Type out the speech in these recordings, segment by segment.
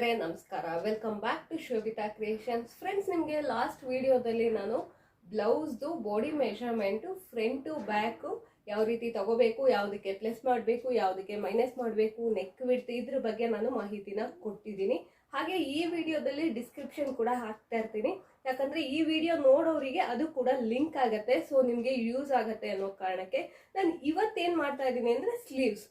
ಸ್ನೇಹಿತರೆ, ನಮಸ್ಕಾರ. Welcome back to Shobhita creations friends ನಿಮಗೆ ಲಾಸ್ಟ್ ವಿಡಿಯೋದಲ್ಲಿ ನಾನು ಬ್ಲೌಸ್ದು ಬಾಡಿ ಮೆಷರ್ಮೆಂಟು ಫ್ರಂಟು ಬ್ಯಾಕು ಯಾವ ರೀತಿ ತಗೋಬೇಕು, ಯಾವುದಕ್ಕೆ ಪ್ಲಸ್ ಮಾಡಬೇಕು, ಯಾವುದಕ್ಕೆ ಮೈನಸ್ ಮಾಡಬೇಕು ನೆಕ್ ಬಿಡ್ತು ಇದ್ರ ಬಗ್ಗೆ ನಾನು ಮಾಹಿತಿನ ಕೊಟ್ಟಿದ್ದೀನಿ. ಹಾಗೆ ಈ ವಿಡಿಯೋದಲ್ಲಿ ಡಿಸ್ಕ್ರಿಪ್ಷನ್ ಕೂಡ ಹಾಕ್ತಾ ಇರ್ತೀನಿ. ಯಾಕಂದರೆ ಈ ವಿಡಿಯೋ ನೋಡೋರಿಗೆ ಅದು ಕೂಡ ಲಿಂಕ್ ಆಗುತ್ತೆ ಸೊ ನಿಮಗೆ ಯೂಸ್ ಆಗುತ್ತೆ ಅನ್ನೋ ಕಾರಣಕ್ಕೆ. ನಾನು ಇವತ್ತೇನು ಮಾಡ್ತಾ ಇದ್ದೀನಿ ಅಂದರೆ ಸ್ಲೀವ್ಸ್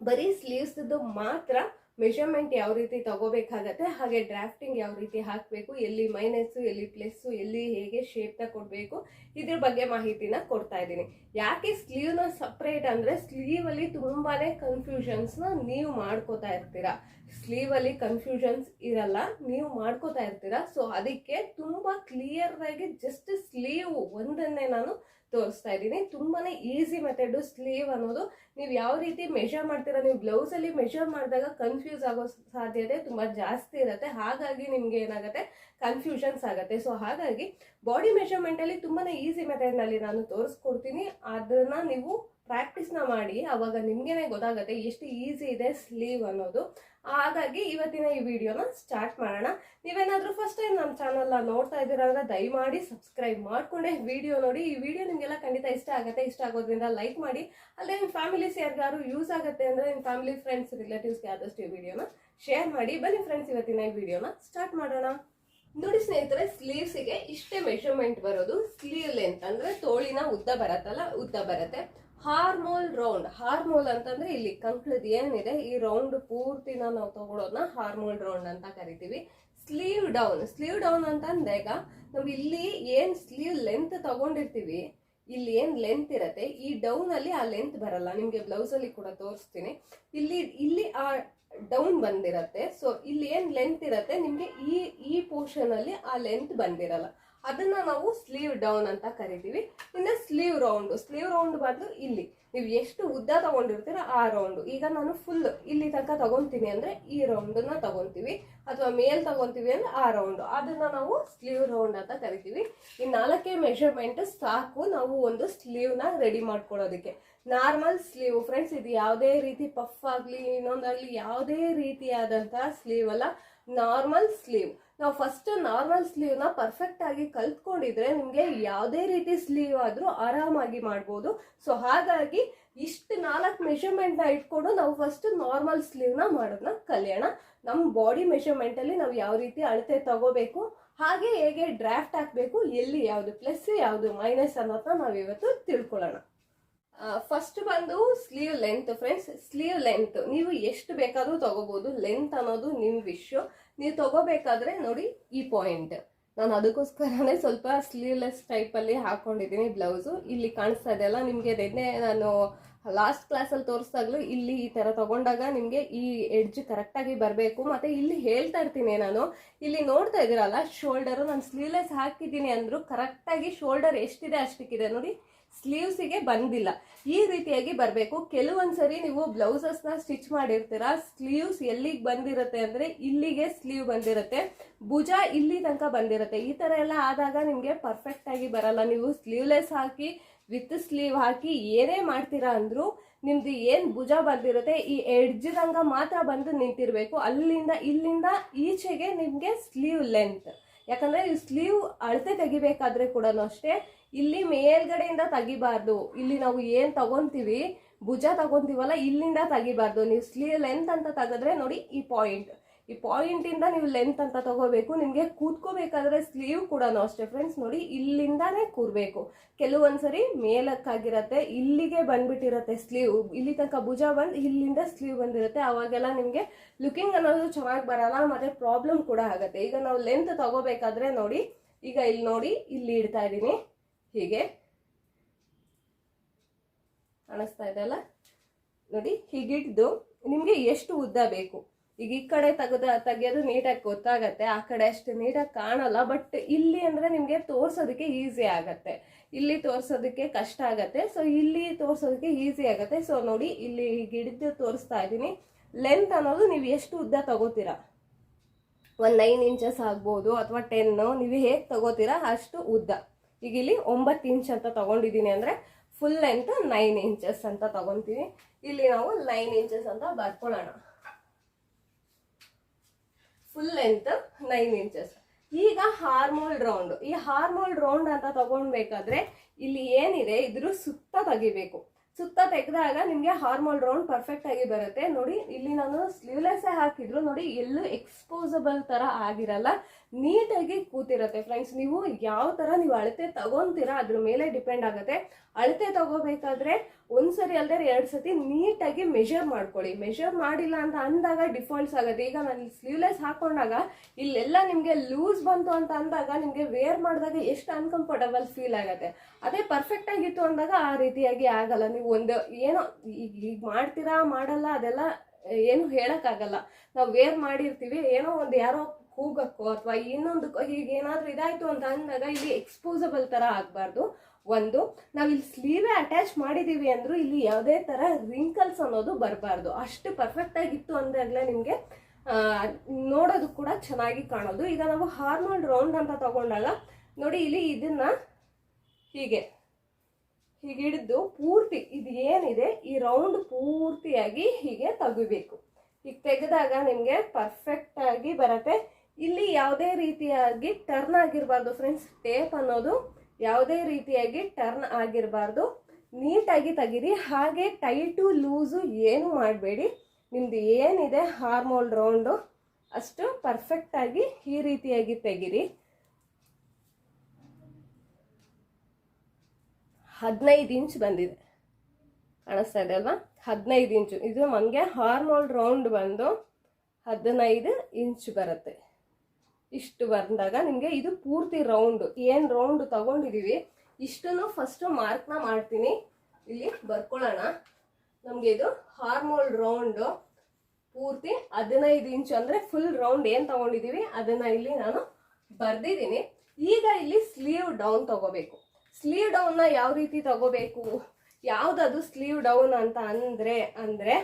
ಬರೀ ಸ್ಲೀವ್ಸ್ದು ಮಾತ್ರ ಮೆಷರ್ಮೆಂಟ್ ಯಾವ ರೀತಿ ತಗೋಬೇಕಾಗತ್ತೆ, ಹಾಗೆ ಡ್ರಾಫ್ಟಿಂಗ್ ಯಾವ ರೀತಿ ಹಾಕಬೇಕು, ಎಲ್ಲಿ ಮೈನಸ್ಸು ಎಲ್ಲಿ ಪ್ಲಸ್ಸು ಎಲ್ಲಿ ಹೇಗೆ ಶೇಪ್ನ ಕೊಡಬೇಕು ಇದ್ರ ಬಗ್ಗೆ ಮಾಹಿತಿನ ಕೊಡ್ತಾ ಇದ್ದೀನಿ. ಯಾಕೆ ಸ್ಲೀವ್ನ ಸಪ್ರೇಟ್ ಅಂದರೆ ಸ್ಲೀವಲ್ಲಿ ತುಂಬಾನೇ ಕನ್ಫ್ಯೂಷನ್ಸ್ನ ನೀವು ಮಾಡ್ಕೋತಾ ಇರ್ತೀರಾ? ಸ್ಲೀವಲ್ಲಿ ಕನ್ಫ್ಯೂಷನ್ಸ್ ಇರಲ್ಲ, ನೀವು ಮಾಡ್ಕೋತಾ ಇರ್ತೀರಾ? ಸೊ ಅದಕ್ಕೆ ತುಂಬ ಕ್ಲಿಯರ್ ಆಗಿ ಜಸ್ಟ್ ಸ್ಲೀವ್ ಒಂದನ್ನೇ ನಾನು ತೋರಿಸ್ತಾ ಇದ್ದೀನಿ. ತುಂಬಾನೇ ಈಸಿ ಮೆಥಡ್ ಸ್ಲೀವ್ ಅನ್ನೋದು ನೀವು ಯಾವ ರೀತಿ ಮೆಷರ್ ಮಾಡ್ತೀರಾ, ನೀವು ಬ್ಲೌಸಲ್ಲಿ ಮೆಷರ್ ಮಾಡಿದಾಗ ಕನ್ಫ್ಯೂಸ್ ಆಗೋ ಸಾಧ್ಯತೆ ತುಂಬಾ ಜಾಸ್ತಿ ಇರುತ್ತೆ. ಹಾಗಾಗಿ ನಿಮ್ಗೆ ಏನಾಗುತ್ತೆ? ಕನ್ಫ್ಯೂಷನ್ಸ್ ಆಗುತ್ತೆ. ಸೊ ಹಾಗಾಗಿ ಬಾಡಿ ಮೆಷರ್ಮೆಂಟಲ್ಲಿ ಅಲ್ಲಿ ತುಂಬಾನೇ ಈಸಿ ಮೆಥಡ್ನಲ್ಲಿ ನಾನು ತೋರಿಸ್ಕೊಡ್ತೀನಿ. ಅದನ್ನ ನೀವು ಪ್ರಾಕ್ಟೀಸ್ನ ಮಾಡಿ ಅವಾಗ ನಿಮಗೇನೆ ಗೊತ್ತಾಗುತ್ತೆ ಎಷ್ಟು ಈಸಿ ಇದೆ ಸ್ಲೀವ್ ಅನ್ನೋದು. ಹಾಗಾಗಿ ಇವತ್ತಿನ ಈ ವಿಡಿಯೋನ ಸ್ಟಾರ್ಟ್ ಮಾಡೋಣ. ನೀವೇನಾದರೂ ಫಸ್ಟ್ ಟೈಮ್ ನಮ್ಮ ಚಾನಲ್ನ ನೋಡ್ತಾ ಇದ್ದೀರಾ ಅಂದರೆ ದಯಮಾಡಿ ಸಬ್ಸ್ಕ್ರೈಬ್ ಮಾಡ್ಕೊಂಡೆ. ವಿಡಿಯೋ ನೋಡಿ. ಈ ವಿಡಿಯೋ ನಿಮಗೆಲ್ಲ ಖಂಡಿತ ಇಷ್ಟ ಆಗುತ್ತೆ. ಇಷ್ಟ ಆಗೋದ್ರಿಂದ ಲೈಕ್ ಮಾಡಿ. ಅಲ್ಲೇ ನಿಮ್ಮ ಫ್ಯಾಮಿಲೀಸ್ ಯಾರಿಗಾರು ಯೂಸ್ ಆಗುತ್ತೆ ಅಂದರೆ ನಿಮ್ಮ ಫ್ಯಾಮಿಲಿ ಫ್ರೆಂಡ್ಸ್ ರಿಲೇಟಿವ್ಸ್ಗೆ ಆದಷ್ಟು ಈ ವಿಡಿಯೋನ ಶೇರ್ ಮಾಡಿ. ಬನ್ನಿ ಫ್ರೆಂಡ್ಸ್ ಇವತ್ತಿನ ಈ ವಿಡಿಯೋನ ಸ್ಟಾರ್ಟ್ ಮಾಡೋಣ. ನೋಡಿ ಸ್ನೇಹಿತರೆ ಸ್ಲೀವ್ಸಿಗೆ ಇಷ್ಟೇ ಮೆಷರ್ಮೆಂಟ್ ಬರೋದು. ಸ್ಲೀವ್ ಲೆಂತ್ ಅಂದರೆ ತೋಳಿನ ಉದ್ದ ಬರತ್ತಲ್ಲ, ಉದ್ದ ಬರುತ್ತೆ. ಹಾರ್ಮೋಲ್ ರೌಂಡ್, ಹಾರ್ಮೋಲ್ ಅಂತಂದ್ರೆ ಇಲ್ಲಿ ಕಂಕ್ಳದ್ ಏನಿದೆ, ಈ ರೌಂಡ್ ಪೂರ್ತಿನ ನಾವು ತಗೊಳೋದನ್ನ ಹಾರ್ಮೋಲ್ ರೌಂಡ್ ಅಂತ ಕರಿತೀವಿ. ಸ್ಲೀವ್ ಡೌನ್ ಸ್ಲೀವ್ ಡೌನ್ ಅಂತ ಅಂದಾಗ ನಾವು ಇಲ್ಲಿ ಏನ್ ಸ್ಲೀವ್ ಲೆಂತ್ ತಗೊಂಡಿರ್ತೀವಿ, ಇಲ್ಲಿ ಏನ್ ಲೆಂತ್ ಇರತ್ತೆ, ಈ ಡೌನ್ ಅಲ್ಲಿ ಆ ಲೆಂತ್ ಬರಲ್ಲ. ನಿಮ್ಗೆ ಬ್ಲೌಸ್ ಅಲ್ಲಿ ಕೂಡ ತೋರಿಸ್ತೀನಿ. ಇಲ್ಲಿ ಇಲ್ಲಿ ಆ ಡೌನ್ ಬಂದಿರತ್ತೆ, ಸೊ ಇಲ್ಲಿ ಏನ್ ಲೆಂತ್ ಇರತ್ತೆ, ನಿಮ್ಗೆ ಈ ಈ ಪೋರ್ಷನ್ ಅಲ್ಲಿ ಆ ಲೆಂತ್ ಬಂದಿರಲ್ಲ. ಅದನ್ನ ನಾವು ಸ್ಲೀವ್ ಡೌನ್ ಅಂತ ಕರಿತೀವಿ. ಇನ್ನು ಸ್ಲೀವ್ ರೌಂಡ್ ಸ್ಲೀವ್ ರೌಂಡ್ ಬದಲು ಇಲ್ಲಿ. ನೀವು ಎಷ್ಟು ಉದ್ದ ತಗೊಂಡಿರ್ತೀರ ಆ ರೌಂಡ್ ಈಗ ನಾನು ಫುಲ್ ಇಲ್ಲಿ ತನಕ ತಗೊಂತೀನಿ ಅಂದ್ರೆ ಈ ರೌಂಡನ್ನ ತಗೊಂತೀವಿ. ಅಥವಾ ಮೇಲ್ ತಗೊಂತೀವಿ ಅಂದ್ರೆ ಆ ರೌಂಡ್ ಅದನ್ನ ನಾವು ಸ್ಲೀವ್ ರೌಂಡ್ ಅಂತ ಕರಿತೀವಿ. ಈ ನಾಲ್ಕೇ ಮೆಷರ್ಮೆಂಟ್ ಸಾಕು ನಾವು ಒಂದು ಸ್ಲೀವ್ನ ರೆಡಿ ಮಾಡ್ಕೊಳ್ಳೋದಕ್ಕೆ. ನಾರ್ಮಲ್ ಸ್ಲೀವ್ ಫ್ರೆಂಡ್ಸ್ ಇದು ಯಾವುದೇ ರೀತಿ ಪಫ್ ಆಗಲಿ ಇನ್ನೊಂದಾಗ್ಲಿ ಯಾವುದೇ ರೀತಿಯಾದಂತಹ ಸ್ಲೀವ್ ಅಲ್ಲ. Normal sleeve. ನಾವು ಫಸ್ಟ್ ನಾರ್ಮಲ್ ಸ್ಲೀವ್ನ ಪರ್ಫೆಕ್ಟ್ ಆಗಿ ಕಲ್ತ್ಕೊಂಡಿದ್ರೆ ನಿಮಗೆ ಯಾವುದೇ ರೀತಿ ಸ್ಲೀವ್ ಆದ್ರೂ ಆರಾಮಾಗಿ ಮಾಡ್ಬೋದು. ಸೊ ಹಾಗಾಗಿ ಇಷ್ಟು ನಾಲ್ಕು ಮೆಷರ್ಮೆಂಟ್ನ ಇಟ್ಕೊಂಡು ನಾವು ಫಸ್ಟ್ ನಾರ್ಮಲ್ ಸ್ಲೀವ್ನ ಮಾಡೋದನ್ನ ಕಲಿಯೋಣ. ನಮ್ಮ ಬಾಡಿ ಮೆಷರ್ಮೆಂಟ್ ಅಲ್ಲಿ ನಾವು ಯಾವ ರೀತಿ ಅಳತೆ ತಗೋಬೇಕು, ಹಾಗೆ ಹೇಗೆ ಡ್ರಾಫ್ಟ್ ಹಾಕಬೇಕು, ಎಲ್ಲಿ ಯಾವುದು ಪ್ಲಸ್ ಯಾವುದು ಮೈನಸ್ ಅನ್ನೋದನ್ನ ನಾವು ಇವತ್ತು ತಿಳ್ಕೊಳ್ಳೋಣ. ಫಸ್ಟ್ ಬಂದು sleeve length friends sleeve length ನೀವು ಎಷ್ಟು ಬೇಕಾದರೂ ತಗೋಬಹುದು ಲೆಂತ್ ಅನ್ನೋದು ನಿಮ್ಮ ವಿಶ್ ನೀವು ತಗೋಬೇಕಾದ್ರೆ ನೋಡಿ ಈ ಪಾಯಿಂಟ್ ನಾನು ಅದಕ್ಕೋಸ್ಕರನೇ ಸ್ವಲ್ಪ ಸ್ಲೀವ್ಲೆಸ್ ಟೈಪಲ್ಲಿ ಹಾಕೊಂಡಿದ್ದೀನಿ ಬ್ಲೌಸು ಇಲ್ಲಿ ಕಾಣಿಸ್ತಾ ಇದೆಯಲ್ಲ ನಿಮಗೆ ನಿನ್ನೆ ನಾನು ಲಾಸ್ಟ್ ಕ್ಲಾಸಲ್ಲಿ ತೋರಿಸ್ದಾಗಲೂ ಇಲ್ಲಿ ಈ ಥರ ತಗೊಂಡಾಗ ನಿಮಗೆ ಈ ಎಡ್ಜ್ ಕರೆಕ್ಟಾಗಿ ಬರಬೇಕು. ಮತ್ತು ಇಲ್ಲಿ ಹೇಳ್ತಾ ಇರ್ತೀನಿ ನಾನು, ಇಲ್ಲಿ ನೋಡ್ತಾ ಇದ್ದೀರಲ್ಲ ಶೋಲ್ಡರು ನಾನು ಸ್ಲೀವ್ಲೆಸ್ ಹಾಕಿದ್ದೀನಿ ಅಂದರೂ ಕರೆಕ್ಟಾಗಿ ಶೋಲ್ಡರ್ ಎಷ್ಟಿದೆ ಅಷ್ಟಕ್ಕಿದೆ ನೋಡಿ. ಸ್ಲೀವ್ಸಿಗೆ ಬಂದಿಲ್ಲ. ಈ ರೀತಿಯಾಗಿ ಬರಬೇಕು. ಕೆಲವೊಂದ್ಸರಿ ನೀವು ಬ್ಲೌಸಸ್ನ ಸ್ಟಿಚ್ ಮಾಡಿರ್ತೀರಾ, ಸ್ಲೀವ್ಸ್ ಎಲ್ಲಿಗೆ ಬಂದಿರುತ್ತೆ ಅಂದರೆ ಇಲ್ಲಿಗೆ ಸ್ಲೀವ್ ಬಂದಿರುತ್ತೆ, ಭುಜ ಇಲ್ಲಿ ತನಕ ಬಂದಿರುತ್ತೆ. ಈ ಥರ ಎಲ್ಲ ಆದಾಗ ನಿಮಗೆ ಪರ್ಫೆಕ್ಟಾಗಿ ಬರಲ್ಲ. ನೀವು ಸ್ಲೀವ್ಲೆಸ್ ಹಾಕಿ, ವಿತ್ ಸ್ಲೀವ್ ಹಾಕಿ ಏನೇ ಮಾಡ್ತೀರಾ ಅಂದರೂ ನಿಮ್ದು ಏನು ಭುಜ ಬಂದಿರುತ್ತೆ, ಈ ಎಡ್ಜ್ ತನಕ ಮಾತ್ರ ಬಂದು ನಿಂತಿರಬೇಕು. ಅಲ್ಲಿಂದ ಇಲ್ಲಿಂದ ಈಚೆಗೆ ನಿಮಗೆ ಸ್ಲೀವ್ ಲೆಂತ್ ಯಾಕಂದರೆ ಈ ಸ್ಲೀವ್ ಅಳತೆ ತೆಗಿಬೇಕಾದ್ರೆ ಕೂಡ ಅಷ್ಟೇ ಇಲ್ಲಿ ಮೇಲ್ಗಡೆಯಿಂದ ತೆಗಿಬಾರ್ದು. ಇಲ್ಲಿ ನಾವು ಏನು ತಗೊಂತೀವಿ? ಭುಜ ತಗೊಂತೀವಲ್ಲ, ಇಲ್ಲಿಂದ ತೆಗಿಬಾರ್ದು. ನೀವು ಸ್ಲೀವ್ ಲೆಂತ್ ಅಂತ ತೆಗೆದ್ರೆ ನೋಡಿ ಈ ಪಾಯಿಂಟ್. ಈ ಪಾಯಿಂಟ್ ಇಂದ ನೀವು ಲೆಂತ್ ಅಂತ ತಗೋಬೇಕು. ನಿಮಗೆ ಕೂತ್ಕೋಬೇಕಾದ್ರೆ ಸ್ಲೀವ್ ಕೂಡ ಅಷ್ಟೇ ಫ್ರೆಂಡ್ಸ್. ನೋಡಿ, ಇಲ್ಲಿಂದಾನೇ ಕೂರಬೇಕು. ಕೆಲವೊಂದ್ಸರಿ ಮೇಲಕ್ಕಾಗಿರತ್ತೆ, ಇಲ್ಲಿಗೆ ಬಂದ್ಬಿಟ್ಟಿರತ್ತೆ ಸ್ಲೀವ್. ಇಲ್ಲಿ ತನಕ ಭುಜ ಬಂದು, ಇಲ್ಲಿಂದ ಸ್ಲೀವ್ ಬಂದಿರುತ್ತೆ. ಅವಾಗೆಲ್ಲ ನಿಮಗೆ ಲುಕಿಂಗ್ ಅನ್ನೋದು ಚೆನ್ನಾಗಿ ಬರಲ್ಲ, ಮತ್ತೆ ಪ್ರಾಬ್ಲಮ್ ಕೂಡ ಆಗುತ್ತೆ. ಈಗ ನಾವು ಲೆಂತ್ ತಗೋಬೇಕಾದ್ರೆ ನೋಡಿ, ಈಗ ಇಲ್ಲಿ ನೋಡಿ, ಇಲ್ಲಿ ಇಡ್ತಾ ಇದ್ದೀನಿ. ಹೀಗೆ ಕಾಣಿಸ್ತಾ ಇದೆ ಅಲ್ಲ? ನೋಡಿ, ಹೀಗಿಡ್ದು ನಿಮಗೆ ಎಷ್ಟು ಉದ್ದ ಬೇಕು? ಈಗ ಈ ಕಡೆ ತೆಗೆದ, ತೆಗೆಯೋದು ನೀಟಾಗಿ ಗೊತ್ತಾಗತ್ತೆ, ಆ ಕಡೆ ಅಷ್ಟು ನೀಟಾಗಿ ಕಾಣಲ್ಲ ಬಟ್ ಇಲ್ಲಿ ಅಂದ್ರೆ ನಿಮಗೆ ತೋರಿಸೋದಕ್ಕೆ ಈಸಿ ಆಗತ್ತೆ. ಇಲ್ಲಿ ತೋರಿಸೋದಕ್ಕೆ ಕಷ್ಟ ಆಗತ್ತೆ ಸೊ ಇಲ್ಲಿ ತೋರಿಸೋದಕ್ಕೆ ಈಸಿ ಆಗತ್ತೆ. ಸೊ ನೋಡಿ, ಇಲ್ಲಿ ಹಿಡಿದು ತೋರಿಸ್ತಾ ಇದ್ದೀನಿ. ಲೆಂತ್ ಅನ್ನೋದು ನೀವು ಎಷ್ಟು ಉದ್ದ ತಗೋತೀರಾ? ಒಂದು ನೈನ್ ಇಂಚಸ್ ಆಗ್ಬೋದು, ಅಥವಾ ಟೆನ್ನು ನೀವು ಹೇಗೆ ತಗೋತೀರಾ ಅಷ್ಟು ಉದ್ದ. ಈಗ ಇಲ್ಲಿ ಒಂಬತ್ತು ಇಂಚ್ ಅಂತ ತಗೊಂಡಿದ್ದೀನಿ ಅಂದರೆ ಫುಲ್ ಲೆಂತ್ ನೈನ್ ಇಂಚಸ್ ಅಂತ ತಗೊತೀನಿ ಇಲ್ಲಿ ನಾವು ನೈನ್ ಇಂಚಸ್ ಅಂತ ಬರ್ಕೊಳ್ಳೋಣ. ಫುಲ್ ಲೆಂತ್ ನೈನ್ ಇಂಚಸ್ ಈಗ ಹಾರ್ಮೋಲ್ ರೌಂಡ್ ಈ ಹಾರ್ಮೋಲ್ ರೌಂಡ್ ಅಂತ ತಗೊಳ್ಬೇಕಾದ್ರೆ ಇಲ್ಲಿ ಏನಿದೆ? ಇದ್ರ ಸುತ್ತ ತೆಗಿಬೇಕು. ಸುತ್ತ ತೆಗೆದಾಗ ನಿಮಗೆ ಹಾರ್ಮೋಲ್ ರೌಂಡ್ ಪರ್ಫೆಕ್ಟ್ ಆಗಿ ಬರುತ್ತೆ. ನೋಡಿ, ಇಲ್ಲಿ ನಾನು ಸ್ಲೀವ್ಲೆಸ್ಸೇ ಹಾಕಿದ್ರು. ನೋಡಿ, ಎಲ್ಲೂ ಎಕ್ಸ್ಪೋಸಬಲ್ ತರ ಆಗಿರಲ್ಲ. ನೀಟಾಗಿ ಕೂತಿರತ್ತೆ ಫ್ರೆಂಡ್ಸ್ ನೀವು ಯಾವ ತರ ನೀವು ಅಳತೆ ತಗೊಂತೀರಾ, ಅದ್ರ ಮೇಲೆ ಡಿಪೆಂಡ್ ಆಗುತ್ತೆ. ಅಳತೆ ತಗೋಬೇಕಾದ್ರೆ ಒಂದ್ಸರಿ ಅಲ್ಲದೆ ಎರಡು ಸತಿ ನೀಟಾಗಿ ಮೆಷರ್ ಮಾಡ್ಕೊಳ್ಳಿ. ಮೆಷರ್ ಮಾಡಿಲ್ಲ ಅಂತ ಅಂದಾಗ ಡಿಫಾಲ್ಟ್ಸ್ ಆಗುತ್ತೆ. ಈಗ ನಾನು ಸ್ಲೀವ್ಲೆಸ್ ಹಾಕೊಂಡಾಗ ಇಲ್ಲೆಲ್ಲ ನಿಮಗೆ ಲೂಸ್ ಬಂತು ಅಂತ ಅಂದಾಗ ನಿಮಗೆ ವೇರ್ ಮಾಡಿದಾಗ ಎಷ್ಟು ಅನ್ಕಂಫರ್ಟಬಲ್ ಫೀಲ್ ಆಗುತ್ತೆ. ಅದೇ ಪರ್ಫೆಕ್ಟ್ ಆಗಿತ್ತು ಅಂದಾಗ ಆ ರೀತಿಯಾಗಿ ಆಗಲ್ಲ. ನೀವು ಒಂದು ಏನೋ ಈಗ ಈಗ ಮಾಡ್ತೀರಾ, ಮಾಡಲ್ಲ ಅದೆಲ್ಲ ಏನು ಹೇಳೋಕ್ಕಾಗಲ್ಲ. ನಾವು ವೇರ್ ಮಾಡಿರ್ತೀವಿ. ಏನೋ ಒಂದು ಯಾರೋ ಕೂಗಕ್ಕೋ ಅಥವಾ ಇನ್ನೊಂದು ಹೀಗೆ ಏನಾದರೂ ಇದಾಯಿತು ಅಂತ ಅಂದಾಗ ಇಲ್ಲಿ ಎಕ್ಸ್ಪೋಸಬಲ್ ಥರ ಆಗಬಾರ್ದು. ಒಂದು ನಾವು ಇಲ್ಲಿ ಸ್ಲೀವೇ ಅಟ್ಯಾಚ್ ಮಾಡಿದ್ದೀವಿ ಅಂದರೂ ಇಲ್ಲಿ ಯಾವುದೇ ಥರ ರಿಂಕಲ್ಸ್ ಅನ್ನೋದು ಬರಬಾರ್ದು. ಅಷ್ಟು ಪರ್ಫೆಕ್ಟ್ ಆಗಿತ್ತು ಅಂದಾಗಲೇ ನಿಮಗೆ ನೋಡೋದು ಕೂಡ ಚೆನ್ನಾಗಿ ಕಾಣೋದು. ಈಗ ನಾವು ಹಾರ್ಮೋನ್ ರೌಂಡ್ ಅಂತ ತಗೊಂಡಾಗ ನೋಡಿ ಇಲ್ಲಿ ಇದನ್ನ ಹೀಗೆ ಹೀಗೆ ಹಿಡಿದು ಪೂರ್ತಿ, ಇದು ಏನಿದೆ, ಈ ರೌಂಡ್ ಪೂರ್ತಿಯಾಗಿ ಹೀಗೆ ತೆಗಿಬೇಕು. ಈಗ ತೆಗೆದಾಗ ನಿಮಗೆ ಪರ್ಫೆಕ್ಟಾಗಿ ಬರುತ್ತೆ. ಇಲ್ಲಿ ಯಾವುದೇ ರೀತಿಯಾಗಿ ಟರ್ನ್ ಆಗಿರಬಾರ್ದು ಫ್ರೆಂಡ್ಸ್ ಟೇಪ್ ಅನ್ನೋದು ಯಾವುದೇ ರೀತಿಯಾಗಿ ಟರ್ನ್ ಆಗಿರಬಾರ್ದು. ನೀಟಾಗಿ ತೆಗೀರಿ. ಹಾಗೆ ಟೈಟು ಲೂಸು ಏನು ಮಾಡಬೇಡಿ. ನಿಮ್ದು ಏನಿದೆ ಹಾರ್ಮೋಲ್ ರೌಂಡು ಅಷ್ಟು ಪರ್ಫೆಕ್ಟಾಗಿ ಈ ರೀತಿಯಾಗಿ ತೆಗೀರಿ. ಹದಿನೈದು ಇಂಚ್ ಬಂದಿದೆ. ಕಾಣಿಸ್ತಾ ಇದೆ ಅಲ್ವಾ? ಹದಿನೈದು ಇಂಚು ಇದು ನಮಗೆ ಹಾರ್ಮೋಲ್ ರೌಂಡ್ ಬಂದು ಹದಿನೈದು ಇಂಚ್ ಬರುತ್ತೆ. ಇಷ್ಟು ಬಂದಾಗ ನಿಮಗೆ ಇದು ಪೂರ್ತಿ ರೌಂಡ್ ಏನು ರೌಂಡ್ ತಗೊಂಡಿದ್ದೀವಿ ಇಷ್ಟನ್ನು ಫಸ್ಟು ಮಾರ್ಕ್ನ ಮಾಡ್ತೀನಿ. ಇಲ್ಲಿ ಬರ್ಕೊಳ್ಳೋಣ. ನಮಗೆ ಇದು ಹಾರ್ಮೋಲ್ ರೌಂಡು ಪೂರ್ತಿ ಹದಿನೈದು ಇಂಚು ಅಂದರೆ ಫುಲ್ ರೌಂಡ್ ಏನು ತಗೊಂಡಿದ್ದೀವಿ ಅದನ್ನು ಇಲ್ಲಿ ನಾನು ಬರೆದಿದ್ದೀನಿ. ಈಗ ಇಲ್ಲಿ ಸ್ಲೀವ್ ಡೌನ್ ತಗೋಬೇಕು. ಸ್ಲೀವ್ ಡೌನ್ನ ಯಾವ ರೀತಿ ತಗೋಬೇಕು? ಯಾವುದದು ಸ್ಲೀವ್ ಡೌನ್ ಅಂತ ಅಂದರೆ ಅಂದರೆ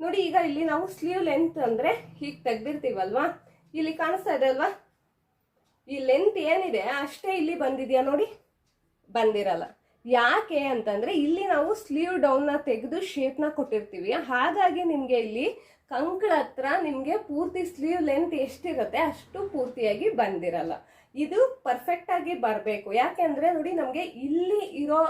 ನೋಡಿ ಈಗ ಇಲ್ಲಿ ನಾವು ಸ್ಲೀವ್ ಲೆಂತ್ ಅಂದರೆ ಹೀಗೆ ತೆಗ್ದಿರ್ತೀವಲ್ವಾ? ಇಲ್ಲಿ ಕಾಣಿಸ್ತಾ ಇದೆ ಅಲ್ವಾ? ಈ ಲೆಂತ್ ಏನಿದೆ, ಅಷ್ಟೇ ಇಲ್ಲಿ ಬಂದಿದೆಯಾ ನೋಡಿ? ಬಂದಿರಲ್ಲ. ಯಾಕೆ ಅಂತಂದ್ರೆ ಇಲ್ಲಿ ನಾವು ಸ್ಲೀವ್ ಡೌನ್ನ ತೆಗೆದು ಶೇಪ್ನ ಕೊಟ್ಟಿರ್ತೀವಿ. ಹಾಗಾಗಿ ನಿಮಗೆ ಇಲ್ಲಿ ಕಂಕಳ ಹತ್ರ ನಿಮಗೆ ಪೂರ್ತಿ ಸ್ಲೀವ್ ಲೆಂತ್ ಎಷ್ಟಿರುತ್ತೆ ಅಷ್ಟು ಪೂರ್ತಿಯಾಗಿ ಬಂದಿರಲ್ಲ. ಇದು ಪರ್ಫೆಕ್ಟ್ ಆಗಿ ಬರಬೇಕು. ಯಾಕೆಂದ್ರೆ ನೋಡಿ, ನಮಗೆ ಇಲ್ಲಿ ಇರೋ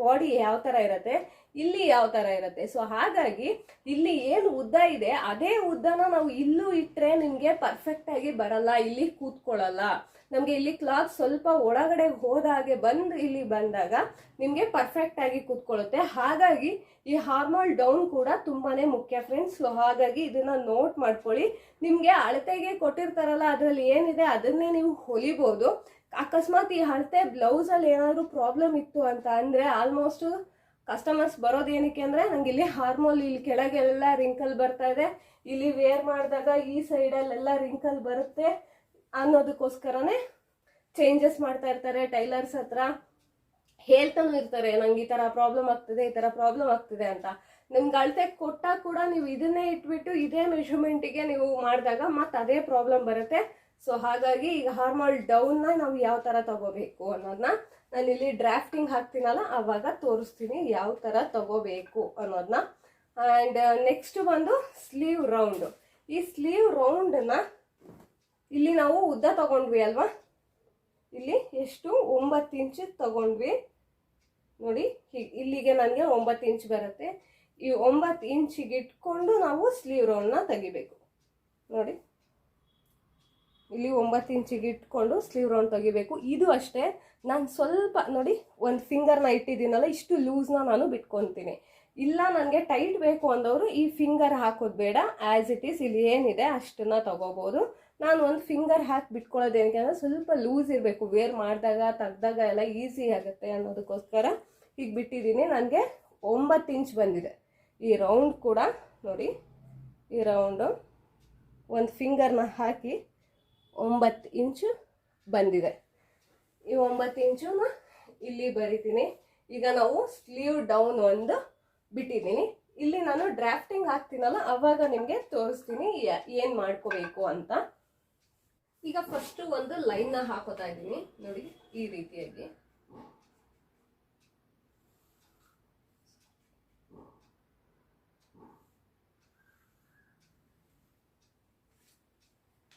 ಬಾಡಿ ಯಾವ ತರ ಇರುತ್ತೆ? ಇಲ್ಲಿ ಯಾವ ತರ ಇರುತ್ತೆ? ಸೊ ಹಾಗಾಗಿ ಇಲ್ಲಿ ಏನು ಉದ್ದ ಇದೆ, ಅದೇ ಉದ್ದನ ನಾವು ಇಲ್ಲೂ ಇಟ್ಟರೆ ನಿಮಗೆ ಪರ್ಫೆಕ್ಟ್ ಆಗಿ ಬರಲ್ಲ, ಇಲ್ಲಿ ಕೂತ್ಕೊಳ್ಳಲ್ಲ. ನಮಗೆ ಇಲ್ಲಿ ಕ್ಲಾತ್ ಸ್ವಲ್ಪ ಒಳಗಡೆ ಹೋದ ಹಾಗೆ ಬಂದು ಇಲ್ಲಿ ಬಂದಾಗ ನಿಮಗೆ ಪರ್ಫೆಕ್ಟ್ ಆಗಿ ಕೂತ್ಕೊಳ್ಳುತ್ತೆ. ಹಾಗಾಗಿ ಈ ಹಾರ್ಮೋಲ್ ಡೌನ್ ಕೂಡ ತುಂಬಾನೇ ಮುಖ್ಯ ಫ್ರೆಂಡ್ಸ್ ಸೊ ಹಾಗಾಗಿ ಇದನ್ನ ನೋಟ್ ಮಾಡ್ಕೊಳ್ಳಿ. ನಿಮಗೆ ಅಳತೆಗೆ ಕೊಟ್ಟಿರ್ತಾರಲ್ಲ, ಅದರಲ್ಲಿ ಏನಿದೆ ಅದನ್ನೇ ನೀವು ಹೊಲಿಬೋದು. ಅಕಸ್ಮಾತ್ ಈ ಅಳತೆ ಬ್ಲೌಸಲ್ಲಿ ಏನಾದರೂ ಪ್ರಾಬ್ಲಮ್ ಇತ್ತು ಅಂತ ಅಂದರೆ ಆಲ್ಮೋಸ್ಟ್ ಕಸ್ಟಮರ್ಸ್ ಬರೋದು ಏನಕ್ಕೆ ಅಂದರೆ ನಂಗೆ ಇಲ್ಲಿ ಹಾರ್ಮೋಲ್ ಇಲ್ಲಿ ಕೆಳಗೆಲ್ಲ ರಿಂಕಲ್ ಬರ್ತಾ ಇದೆ. ಇಲ್ಲಿ ವೇರ್ ಮಾಡಿದಾಗ ಈ ಸೈಡಲ್ಲೆಲ್ಲ ರಿಂಕಲ್ ಬರುತ್ತೆ ಅನ್ನೋದಕ್ಕೋಸ್ಕರನೇ ಚೇಂಜಸ್ ಮಾಡ್ತಾ ಇರ್ತಾರೆ. ಟೈಲರ್ಸ್ ಹತ್ರ ಹೇಳ್ತಾನು ಇರ್ತಾರೆ, ನಂಗೆ ಈ ಥರ ಪ್ರಾಬ್ಲಮ್ ಆಗ್ತಿದೆ, ಈ ಥರ ಪ್ರಾಬ್ಲಮ್ ಆಗ್ತಿದೆ ಅಂತ. ನಿಮ್ಗೆ ಅಳತೆ ಕೊಟ್ಟಾಗ ಕೂಡ ನೀವು ಇದನ್ನೇ ಇಟ್ಬಿಟ್ಟು ಇದೇ ಮೆಷರ್ಮೆಂಟಿಗೆ ನೀವು ಮಾಡಿದಾಗ ಮತ್ತೆ ಅದೇ ಪ್ರಾಬ್ಲಮ್ ಬರುತ್ತೆ. ಸೊ ಹಾಗಾಗಿ ಈಗ ಹಾರ್ಮೋಲ್ ಡೌನ್ನ ನಾವು ಯಾವ ಥರ ತಗೋಬೇಕು ಅನ್ನೋದನ್ನ ನಾನು ಇಲ್ಲಿ ಡ್ರಾಫ್ಟಿಂಗ್ ಹಾಕ್ತೀನಲ್ಲ ಆವಾಗ ತೋರಿಸ್ತೀನಿ ಯಾವ ಥರ ತಗೋಬೇಕು ಅನ್ನೋದನ್ನ ಆ್ಯಂಡ್ ನೆಕ್ಸ್ಟ್ ಬಂದು ಸ್ಲೀವ್ ರೌಂಡ್ ಈ ಸ್ಲೀವ್ ರೌಂಡನ್ನು ಇಲ್ಲಿ ನಾವು ಉದ್ದ ತಗೊಂಡ್ವಿ ಅಲ್ವಾ? ಇಲ್ಲಿ ಎಷ್ಟು? ಒಂಬತ್ತು ಇಂಚ್ ತಗೊಂಡ್ವಿ. ನೋಡಿ ಇಲ್ಲಿಗೆ ನನಗೆ ಒಂಬತ್ತು ಇಂಚ್ ಬರುತ್ತೆ. ಈ ಒಂಬತ್ತು ಇಂಚಿಗೆ ಇಟ್ಕೊಂಡು ನಾವು ಸ್ಲೀವ್ ರೌಂಡ್ನ ತೆಗಿಬೇಕು. ನೋಡಿ. ಇಲ್ಲಿ ಒಂಬತ್ತು ಇಂಚಿಗೆ ಇಟ್ಕೊಂಡು ಸ್ಲೀವ್ ರೌಂಡ್ ತೆಗಿಬೇಕು. ಇದು ಅಷ್ಟೇ. ನಾನು ಸ್ವಲ್ಪ ನೋಡಿ ಒಂದು ಫಿಂಗರ್ನ ಇಟ್ಟಿದ್ದೀನಲ್ಲ, ಇಷ್ಟು ಲೂಸ್ನ ನಾನು ಬಿಟ್ಕೊತೀನಿ. ಇಲ್ಲ ನನಗೆ ಟೈಟ್ ಬೇಕು ಅಂದವರು ಈ ಫಿಂಗರ್ ಹಾಕೋದು ಬೇಡ. ಆ್ಯಸ್ ಇಟ್ ಈಸ್ ಇಲ್ಲಿ ಏನಿದೆ ಅಷ್ಟನ್ನ ತಗೋಬೋದು. ನಾನು ಒಂದು ಫಿಂಗರ್ ಹಾಕಿ ಬಿಟ್ಕೊಳ್ಳೋದು ಏನಕ್ಕೆ ಅಂದರೆ ಸ್ವಲ್ಪ ಲೂಸ್ ಇರಬೇಕು. ವೇರ್ ಮಾಡಿದಾಗ, ತೆಗ್ದಾಗ ಎಲ್ಲ ಈಸಿ ಆಗುತ್ತೆ ಅನ್ನೋದಕ್ಕೋಸ್ಕರ ಈಗ ಬಿಟ್ಟಿದ್ದೀನಿ. ನನಗೆ ಒಂಬತ್ತು ಇಂಚ್ ಬಂದಿದೆ. ಈ ರೌಂಡ್ ಕೂಡ ನೋಡಿ, ಈ ರೌಂಡು ಒಂದು ಫಿಂಗರ್ನ ಹಾಕಿ ಒಂಬತ್ತು ಇಂಚು ಬಂದಿದೆ. ಈ ಒಂಬತ್ತು ಇಂಚುನ ಇಲ್ಲಿ ಬರಿತೀನಿ. ಈಗ ನಾವು ಸ್ಲೀವ್ ಡೌನ್ ಒಂದು ಬಿಟ್ಟಿದ್ದೀನಿ. ಇಲ್ಲಿ ನಾನು ಡ್ರಾಫ್ಟಿಂಗ್ ಹಾಕ್ತೀನಲ್ಲ, ಅವಾಗ ನಿಮಗೆ ತೋರಿಸ್ತೀನಿ ಏನು ಮಾಡ್ಕೋಬೇಕು ಅಂತ. ಈಗ ಫಸ್ಟು ಒಂದು ಲೈನ್ನ ಹಾಕೋತಾ ಇದ್ದೀನಿ. ನೋಡಿ, ಈ ರೀತಿಯಾಗಿ.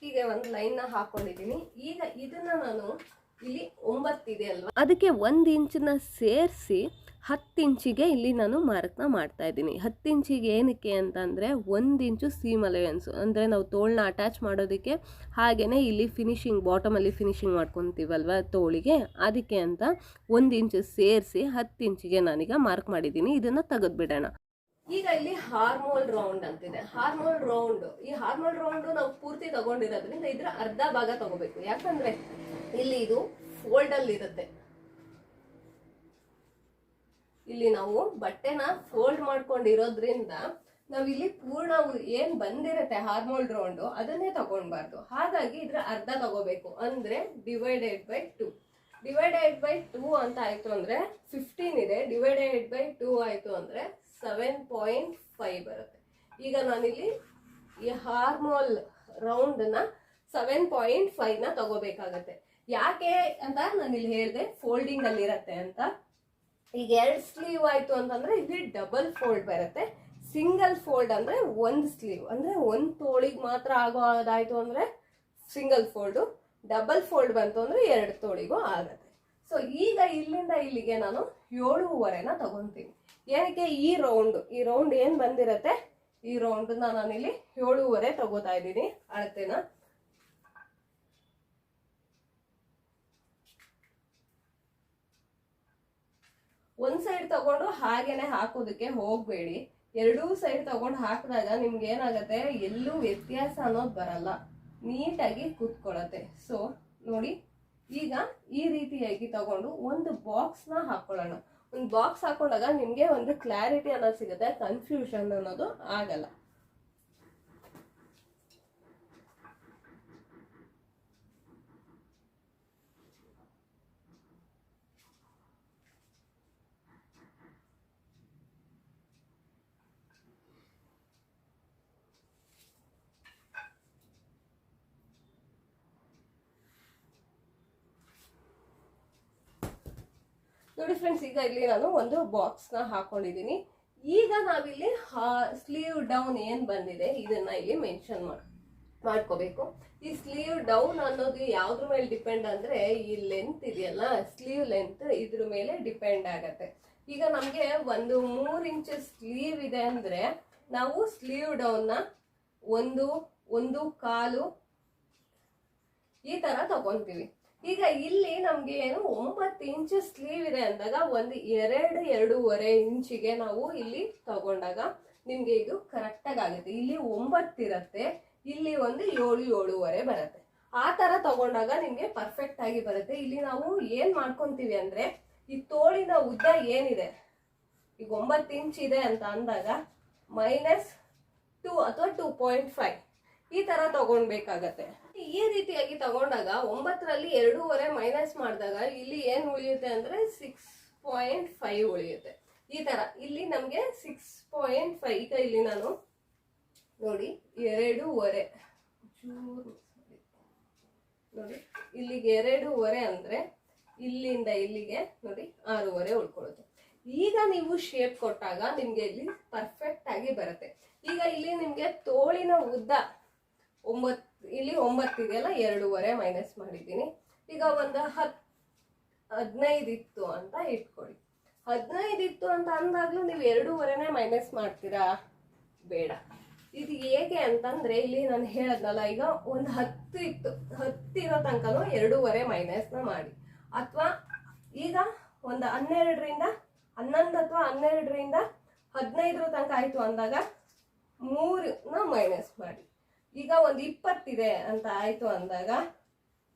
ಹೀಗೆ ಒಂದು ಲೈನ್ನ ಹಾಕೊಂಡಿದ್ದೀನಿ. ಈಗ ಇದನ್ನ ನಾನು ಇಲ್ಲಿ ಒಂಬತ್ತಿದೆ ಅಲ್ವಾ? ಅದಕ್ಕೆ ಒಂದು ಇಂಚನ್ನ ಸೇರಿಸಿ ಹತ್ತು ಇಂಚಿಗೆ ಇಲ್ಲಿ ನಾನು ಮಾರ್ಕ್ನ ಮಾಡ್ತಾ ಇದ್ದೀನಿ. ಹತ್ತು ಇಂಚಿಗೆ ಏನಕ್ಕೆ ಅಂತಂದರೆ ಒಂದು ಇಂಚು ಸೀಮ್ ಅಲೆವೆನ್ಸ್ ಅಂದರೆ ನಾವು ತೋಳನ್ನ ಅಟ್ಯಾಚ್ ಮಾಡೋದಕ್ಕೆ ಹಾಗೆಯೇ ಇಲ್ಲಿ ಫಿನಿಶಿಂಗ್ ಬಾಟಮಲ್ಲಿ ಫಿನಿಶಿಂಗ್ ಮಾಡ್ಕೊತೀವಲ್ವ ತೋಳಿಗೆ? ಅದಕ್ಕೆ ಅಂತ ಒಂದು ಇಂಚು ಸೇರಿಸಿ ಹತ್ತು ಇಂಚಿಗೆ ನಾನೀಗ ಮಾರ್ಕ್ ಮಾಡಿದ್ದೀನಿ. ಇದನ್ನು ತೆಗೆದ್ಬಿಡೋಣ ಈಗ ಇಲ್ಲಿ ಹಾರ್ಮೋಲ್ ರೌಂಡ್ ಅಂತಿದೆ. ಹಾರ್ಮೋಲ್ ರೌಂಡ್ ಈ ಹಾರ್ಮೋಲ್ ರೌಂಡ್ ನಾವು ಪೂರ್ತಿ ತಗೊಂಡಿರೋದ್ರಿಂದ ಇದರ ಅರ್ಧ ಭಾಗ ತಗೋಬೇಕು. ಯಾಕಂದ್ರೆ ಇಲ್ಲಿ ಇದು ಫೋಲ್ಡ್ ಅಲ್ಲಿ ಇರುತ್ತೆ. ಇಲ್ಲಿ ನಾವು ಬಟ್ಟೆನ ಫೋಲ್ಡ್ ಮಾಡ್ಕೊಂಡಿರೋದ್ರಿಂದ ನಾವ್ ಇಲ್ಲಿ ಪೂರ್ಣ ಏನ್ ಬಂದಿರತ್ತೆ ಹಾರ್ಮೋಲ್ ರೌಂಡ್ ಅದನ್ನೇ ತಗೊಂಡ್ಬಾರ್ದು. ಹಾಗಾಗಿ ಇದ್ರ ಅರ್ಧ ತಗೋಬೇಕು. ಅಂದ್ರೆ divided by two divided by two ಅಂತ ಆಯ್ತು ಅಂದ್ರೆ ಫಿಫ್ಟೀನ್ ಇದೆ. ಡಿವೈಡೆಡ್ ಬೈ ಟೂ ಆಯ್ತು ಅಂದ್ರೆ ಸೆವೆನ್ ಪಾಯಿಂಟ್ ಫೈವ್ ಬರುತ್ತೆ. ಈಗ ನಾನಿಲ್ಲಿ ಈ ಹಾರ್ಮೋಲ್ ರೌಂಡ್ನ ಸೆವೆನ್ ಪಾಯಿಂಟ್ ಫೈವ್ನ ತಗೋಬೇಕಾಗತ್ತೆ. ಯಾಕೆ ಅಂತ ನಾನು ಇಲ್ಲಿ ಹೇಳಿದೆ ಫೋಲ್ಡಿಂಗ್ ಅಲ್ಲಿ ಇರತ್ತೆ ಅಂತ. ಈಗ ಎರಡು ಸ್ಲೀವ್ ಆಯ್ತು ಅಂತಂದ್ರೆ ಇಲ್ಲಿ ಡಬಲ್ ಫೋಲ್ಡ್ ಬರುತ್ತೆ. ಸಿಂಗಲ್ ಫೋಲ್ಡ್ ಅಂದ್ರೆ ಒಂದು ಸ್ಲೀವ್ ಅಂದ್ರೆ ಒಂದು ತೋಳಿಗೆ ಮಾತ್ರ ಆಗೋದಾಯ್ತು ಅಂದ್ರೆ ಸಿಂಗಲ್ ಫೋಲ್ಡು ಡಬಲ್ ಫೋಲ್ಡ್ ಬಂತು ಅಂದ್ರೆ ಎರಡು ತೋಳಿಗೂ ಆಗತ್ತೆ. ಸೊ ಈಗ ಇಲ್ಲಿಂದ ಇಲ್ಲಿಗೆ ನಾನು ಏಳುವರೆನ ತಗೊಂತೀನಿ. ಏನಕ್ಕೆ? ಈ ರೌಂಡ್ ಈ ರೌಂಡ್ ಏನ್ ಬಂದಿರತ್ತೆ? ಈ ರೌಂಡ್ನ ನಾನಿಲ್ಲಿ ಏಳುವರೆ ತಗೋತಾ ಇದ್ದೀನಿ ಅಳತೆನ. ಒಂದ್ ಸೈಡ್ ತಗೊಂಡು ಹಾಗೇನೆ ಹಾಕೋದಕ್ಕೆ ಹೋಗ್ಬೇಡಿ. ಎರಡೂ ಸೈಡ್ ತಗೊಂಡು ಹಾಕಿದಾಗ ನಿಮ್ಗೆ ಏನಾಗತ್ತೆ? ಎಲ್ಲೂ ವ್ಯತ್ಯಾಸ ಅನ್ನೋದು ಬರಲ್ಲ. ನೀಟಾಗಿ ಕೂತ್ಕೊಳತ್ತೆ. ಸೊ ನೋಡಿ, ಈಗ ಈ ರೀತಿಯಾಗಿ ತಗೊಂಡು ಒಂದು ಬಾಕ್ಸ್ನ ಹಾಕೊಳ್ಳೋಣ. ಒಂದು ಬಾಕ್ಸ್ ಹಾಕೊಂಡಾಗ ನಿಮಗೆ ಒಂದು ಕ್ಲಾರಿಟಿ ಅನ್ನೋದು ಸಿಗುತ್ತೆ ಕನ್ಫ್ಯೂಷನ್ ಅನ್ನೋದು ಆಗಲ್ಲ. ನೋಡಿ ಫ್ರೆಂಡ್ಸ್ ಈಗ ಇಲ್ಲಿ ನಾನು ಒಂದು ಬಾಕ್ಸ್ನ ಹಾಕೊಂಡಿದ್ದೀನಿ. ಈಗ ನಾವಿಲ್ಲಿ ಸ್ಲೀವ್ ಡೌನ್ ಏನು ಬಂದಿದೆ, ಇದನ್ನ ಇಲ್ಲಿ ಮೆನ್ಷನ್ ಮಾಡಿ ಮಾಡ್ಕೋಬೇಕು. ಈ ಸ್ಲೀವ್ ಡೌನ್ ಅನ್ನೋದು ಯಾವ್ದ್ರ ಮೇಲೆ ಡಿಪೆಂಡ್ ಅಂದ್ರೆ, ಈ ಲೆಂತ್ ಇದೆಯಲ್ಲ ಸ್ಲೀವ್ ಲೆಂತ್ ಇದ್ರ ಮೇಲೆ ಡಿಪೆಂಡ್ ಆಗತ್ತೆ. ಈಗ ನಮಗೆ ಒಂದು ಮೂರು ಇಂಚ್ ಸ್ಲೀವ್ ಇದೆ ಅಂದ್ರೆ, ನಾವು ಸ್ಲೀವ್ ಡೌನ್ನ ಒಂದು ಒಂದು ಕಾಲು ಈ ತರ ತಗೊಂತೀವಿ. ಈಗ ಇಲ್ಲಿ ನಮ್ಗೆ ಏನು ಒಂಬತ್ತು ಇಂಚು ಸ್ಲೀವ್ ಇದೆ ಅಂದಾಗ ಒಂದು ಎರಡು ಎರಡೂವರೆ ಇಂಚಿಗೆ ನಾವು ಇಲ್ಲಿ ತಗೊಂಡಾಗ ನಿಮ್ಗೆ ಇದು ಕರೆಕ್ಟಾಗಿ ಆಗುತ್ತೆ. ಇಲ್ಲಿ ಒಂಬತ್ತಿರತ್ತೆ ಇಲ್ಲಿ ಒಂದು ಏಳು ಏಳುವರೆ ಬರುತ್ತೆ. ಆ ತರ ತಗೊಂಡಾಗ ನಿಮ್ಗೆ ಪರ್ಫೆಕ್ಟ್ ಆಗಿ ಬರುತ್ತೆ. ಇಲ್ಲಿ ನಾವು ಏನ್ ಮಾಡ್ಕೊಂತೀವಿ ಅಂದ್ರೆ ಈ ತೋಳಿನ ಉದ್ದ ಏನಿದೆ? ಈಗ ಒಂಬತ್ತು ಇಂಚ್ ಇದೆ ಅಂತ ಅಂದಾಗ ಮೈನಸ್ ಟೂ ಅಥವಾ ಟೂ ಪಾಯಿಂಟ್ ಫೈವ್ ಈ ತರ ತಗೊಂಡ್ಬೇಕಾಗತ್ತೆ. ಈ ರೀತಿಯಾಗಿ ತಗೊಂಡಾಗ ಒಂಬತ್ತರಲ್ಲಿ ಎರಡೂವರೆ ಮೈನಸ್ ಮಾಡಿದಾಗ ಇಲ್ಲಿ ಏನ್ ಉಳಿಯುತ್ತೆ ಅಂದ್ರೆ ಸಿಕ್ಸ್ ಪಾಯಿಂಟ್ ಫೈವ್ ಉಳಿಯುತ್ತೆ. ಈ ತರ ಇಲ್ಲಿ ನಮ್ಗೆ ಸಿಕ್ಸ್ ಪಾಯಿಂಟ್ ಫೈವ್ ಈಗ ಇಲ್ಲಿ ನಾನು ನೋಡಿ, ಎರಡೂವರೆ. ನೋಡಿ, ಇಲ್ಲಿಗೆ ಎರಡೂವರೆ ಅಂದ್ರೆ ಇಲ್ಲಿಂದ ಇಲ್ಲಿಗೆ ನೋಡಿ, ಆರೂವರೆ ಉಳ್ಕೊಳ್ಳುತ್ತೆ. ಈಗ ನೀವು ಶೇಪ್ ಕೊಟ್ಟಾಗ ನಿಮ್ಗೆ ಇಲ್ಲಿ ಪರ್ಫೆಕ್ಟ್ ಆಗಿ ಬರುತ್ತೆ. ಈಗ ಇಲ್ಲಿ ನಿಮ್ಗೆ ತೋಳಿನ ಉದ್ದ ಒಂಬತ್ ಇಲ್ಲಿ ಒಂಬತ್ತಿದೆಯಲ್ಲ ಎರಡೂವರೆ ಮೈನಸ್ ಮಾಡಿದ್ದೀನಿ. ಈಗ ಒಂದು ಹತ್ ಹದಿನೈದು ಇತ್ತು ಅಂತ ಇಟ್ಕೊಳ್ಳಿ. ಹದಿನೈದಿತ್ತು ಅಂತ ಅಂದಾಗಲೂ ನೀವು ಎರಡೂವರೆನೇ ಮೈನಸ್ ಮಾಡ್ತೀರಾ? ಬೇಡ. ಇದು ಹೇಗೆ ಅಂತಂದ್ರೆ ಇಲ್ಲಿ ನಾನು ಹೇಳದ್ನಲ್ಲ, ಈಗ ಒಂದು ಹತ್ತು ಇತ್ತು. ಹತ್ತು ಇರೋ ತನಕನೂ ಎರಡೂವರೆ ಮೈನಸ್ನ ಮಾಡಿ. ಅಥವಾ ಈಗ ಒಂದು ಹನ್ನೆರಡರಿಂದ, ಹನ್ನೊಂದು ಅಥವಾ ಹನ್ನೆರಡರಿಂದ ಹದಿನೈದರ ತನಕ ಆಯಿತು ಅಂದಾಗ ಮೂರನ್ನ ಮೈನಸ್ ಮಾಡಿ. ಈಗ ಒಂದು ಇಪ್ಪತ್ತಿದೆ ಅಂತ ಆಯಿತು ಅಂದಾಗ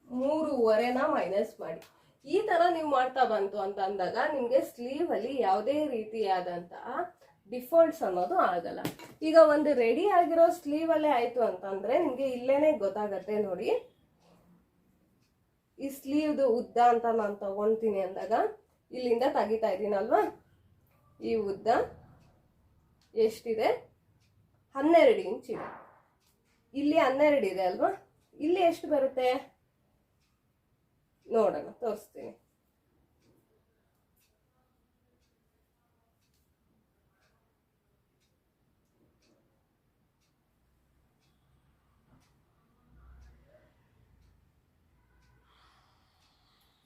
ಮೂರುವರೆನ ಮೈನಸ್ ಮಾಡಿ. ಈ ತರ ನೀವು ಮಾಡ್ತಾ ಬಂತು ಅಂತ ಅಂದಾಗ ನಿಮಗೆ ಸ್ಲೀವ್ ಅಲ್ಲಿ ಯಾವುದೇ ರೀತಿಯಾದಂತಹ ಡಿಫಾಲ್ಟ್ಸ್ ಅನ್ನೋದು ಆಗಲ್ಲ. ಈಗ ಒಂದು ರೆಡಿ ಆಗಿರೋ ಸ್ಲೀವ್ ಅಲ್ಲೇ ಆಯ್ತು ಅಂತಂದ್ರೆ ನಿಮ್ಗೆ ಇಲ್ಲೇನೆ ಗೊತ್ತಾಗತ್ತೆ ನೋಡಿ. ಈ ಸ್ಲೀವ್ದು ಉದ್ದ ಅಂತ ನಾನು ತಗೊಳ್ತೀನಿ ಅಂದಾಗ ಇಲ್ಲಿಂದ ತೆಗಿತಾ ಇದ್ದೀನಲ್ವಾ? ಈ ಉದ್ದ ಎಷ್ಟಿದೆ? ಹನ್ನೆರಡು ಇಂಚ್ ಇದೆ. ಇಲ್ಲಿ ಹನ್ನೆರಡು ಇದೆ ಅಲ್ವಾ? ಇಲ್ಲಿ ಎಷ್ಟು ಬರುತ್ತೆ? ನೋಡೋಣ, ತೋರಿಸ್ತೀನಿ.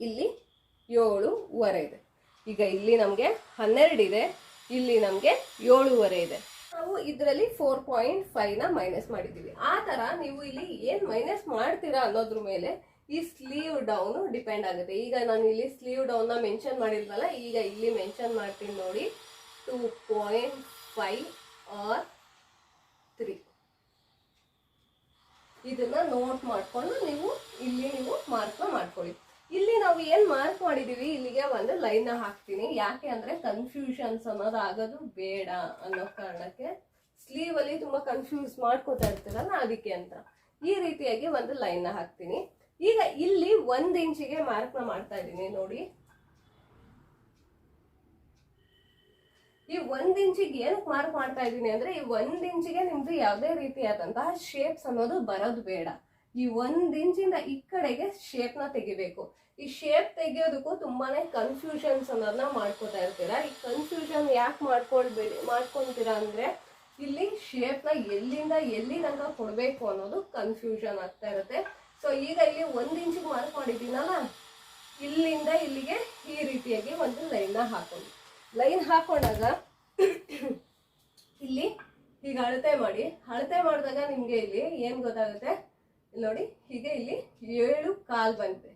ಇಲ್ಲಿ ಏಳುವರೆ ಇದೆ. ಈಗ ಇಲ್ಲಿ ನಮಗೆ ಹನ್ನೆರಡು ಇದೆ, ಇಲ್ಲಿ ನಮಗೆ ಏಳುವರೆ ಇದೆ. ನಾವು ಇದರಲ್ಲಿ ಫೋರ್ ಪಾಯಿಂಟ್ ಫೈವ್ನ ಮೈನಸ್ ಮಾಡಿದ್ದೀವಿ. ಆ ತರ ನೀವು ಇಲ್ಲಿ ಏನ್ ಮೈನಸ್ ಮಾಡ್ತೀರಾ ಅನ್ನೋದ್ರ ಮೇಲೆ ಈ ಸ್ಲೀವ್ ಡೌನ್ ಡಿಪೆಂಡ್ ಆಗುತ್ತೆ. ಈಗ ನಾನು ಇಲ್ಲಿ ಸ್ಲೀವ್ ಡೌನ್ನ ಮೆನ್ಷನ್ ಮಾಡಿಲ್ವಲ್ಲ, ಈಗ ಇಲ್ಲಿ ಮೆನ್ಷನ್ ಮಾಡ್ತೀನಿ ನೋಡಿ. Two point five or three ಇದನ್ನ ನೋಟ್ ಮಾಡ್ಕೊಂಡು ನೀವು ಇಲ್ಲಿ ನೀವು ಮಾರ್ಕ್ ಮಾಡ್ಕೊಳ್ಳಿ. ಇಲ್ಲಿ ನಾವು ಏನ್ ಮಾರ್ಕ್ ಮಾಡಿದೀವಿ? ಇಲ್ಲಿಗೆ ಒಂದು ಲೈನ್ ಹಾಕ್ತೀನಿ. ಯಾಕೆ ಅಂದ್ರೆ ಕನ್ಫ್ಯೂಷನ್ಸ್ ಅನ್ನೋದು ಆಗೋದು ಬೇಡ ಅನ್ನೋ ಕಾರಣಕ್ಕೆ ಸ್ಲೀವ್ ಅಲ್ಲಿ ತುಂಬಾ ಕನ್ಫ್ಯೂಸ್ ಮಾಡ್ಕೋತಾ ಇರ್ತೀರಲ್ಲ ಅದಕ್ಕೆ ಅಂತ. ಈ ರೀತಿಯಾಗಿ ಒಂದು ಲೈನ್ ಹಾಕ್ತೀನಿ. ಈಗ ಇಲ್ಲಿ ಒಂದ್ ಇಂಚಿಗೆ ಮಾರ್ಕ್ನ ಮಾಡ್ತಾ ಇದ್ದೀನಿ ನೋಡಿ. ಈ ಒಂದ್ ಇಂಚಿಗೆ ಏನಕ್ಕೆ ಮಾರ್ಕ್ ಮಾಡ್ತಾ ಇದ್ದೀನಿ ಅಂದ್ರೆ ಈ ಒಂದ್ ಇಂಚಿಗೆ ನಿಮ್ದು ಯಾವುದೇ ರೀತಿಯಾದಂತಹ ಶೇಪ್ಸ್ ಅನ್ನೋದು ಬರೋದು ಬೇಡ. ಈ ಒಂದ್ ಇಂಚಿಂದ ಈ ಕಡೆಗೆ ಶೇಪ್ನ ತೆಗಿಬೇಕು. ಈ ಶೇಪ್ ತೆಗಿಯೋದಕ್ಕೂ ತುಂಬಾನೇ ಕನ್ಫ್ಯೂಷನ್ಸ್ ಅನ್ನೋದನ್ನ ಮಾಡ್ಕೋತಾ ಇರ್ತೀರಾ? ಈ ಕನ್ಫ್ಯೂಷನ್ ಯಾಕೆ ಮಾಡ್ಕೊಳ್ಬೇಡಿ ಮಾಡ್ಕೊಂತೀರಾ ಅಂದ್ರೆ ಇಲ್ಲಿ ಶೇಪ್ನ ಎಲ್ಲಿಂದ ಎಲ್ಲಿ ತನಕ ಕೊಡ್ಬೇಕು ಅನ್ನೋದು ಕನ್ಫ್ಯೂಷನ್ ಆಗ್ತಾ ಇರುತ್ತೆ. ಸೊ ಈಗ ಇಲ್ಲಿ ಒಂದ್ ಇಂಚಿಗೆ ಮಾರ್ಕ್ ಮಾಡಿದ್ದೀನಲ್ಲ, ಇಲ್ಲಿಂದ ಇಲ್ಲಿಗೆ ಈ ರೀತಿಯಾಗಿ ಒಂದು ಲೈನ್ ಹಾಕೊಂಡು ಲೈನ್ ಹಾಕೊಂಡಾಗ ಇಲ್ಲಿ ಈಗ ಅಳತೆ ಮಾಡಿ. ಅಳತೆ ಮಾಡಿದಾಗ ನಿಮ್ಗೆ ಇಲ್ಲಿ ಏನ್ ಗೊತ್ತಾಗುತ್ತೆ? ನೋಡಿ, ಹೀಗೆ ಇಲ್ಲಿ ಏಳು ಕಾಲು ಬಂದಿದೆ.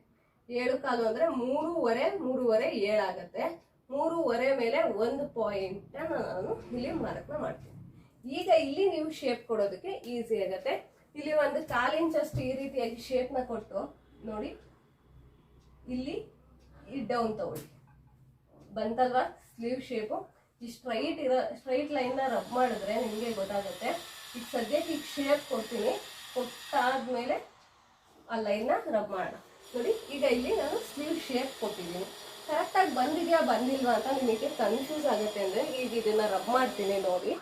ಏಳು ಕಾಲು ಅಂದ್ರೆ ಮೂರುವರೆ ಮೂರುವರೆ ಏಳಾಗತ್ತೆ ಮೂರುವರೆ ಮೇಲೆ ಒಂದು ಪಾಯಿಂಟ್ ನಾನು ಇಲ್ಲಿ ಮಾರ್ಕ್ನ ಮಾಡ್ತೀನಿ. ಈಗ ಇಲ್ಲಿ ನೀವು ಶೇಪ್ ಕೊಡೋದಕ್ಕೆ ಈಸಿ ಆಗತ್ತೆ. ಇಲ್ಲಿ ಒಂದು ಕಾಲು ಇಂಚಷ್ಟು ಈ ರೀತಿಯಾಗಿ ಶೇಪ್ನ ಕೊಟ್ಟು ನೋಡಿ, ಇಲ್ಲಿ ಈ ಡೌನ್ ತಗೊಳ್ಳಿ. ಬಂತಲ್ವಾ? ಸ್ಲೀವ್ ಶೇಪು ಈ ಸ್ಟ್ರೈಟ್ ಇರೋ ಸ್ಟ್ರೈಟ್ ಲೈನ್ನ ರಬ್ ಮಾಡಿದ್ರೆ ನಿಮಗೆ ಗೊತ್ತಾಗುತ್ತೆ. ಈಗ ಸದ್ಯಕ್ಕೆ ಈಗ ಶೇಪ್ ಕೊಡ್ತೀನಿ. ಕೊಟ್ಟಾದ್ಮೇಲೆ ಆ ಲೈನ್ನ ರಬ್ ಮಾಡೋಣ. ನೋಡಿ, ಈಗ ಇಲ್ಲಿ ನಾನು ಸ್ಲೀವ್ ಶೇಪ್ ಕೊಟ್ಟಿದ್ದೀನಿ. ಕರೆಕ್ಟಾಗಿ ಬಂದಿದೆಯಾ, ಬಂದಿಲ್ವಾ ಅಂತ ನಿಮಗೆ ಕನ್ಫ್ಯೂಸ್ ಆಗುತ್ತೆ ಅಂದರೆ ಈಗ ಇದನ್ನ ರಬ್ ಮಾಡ್ತೀನಿ ನೋಡಿ.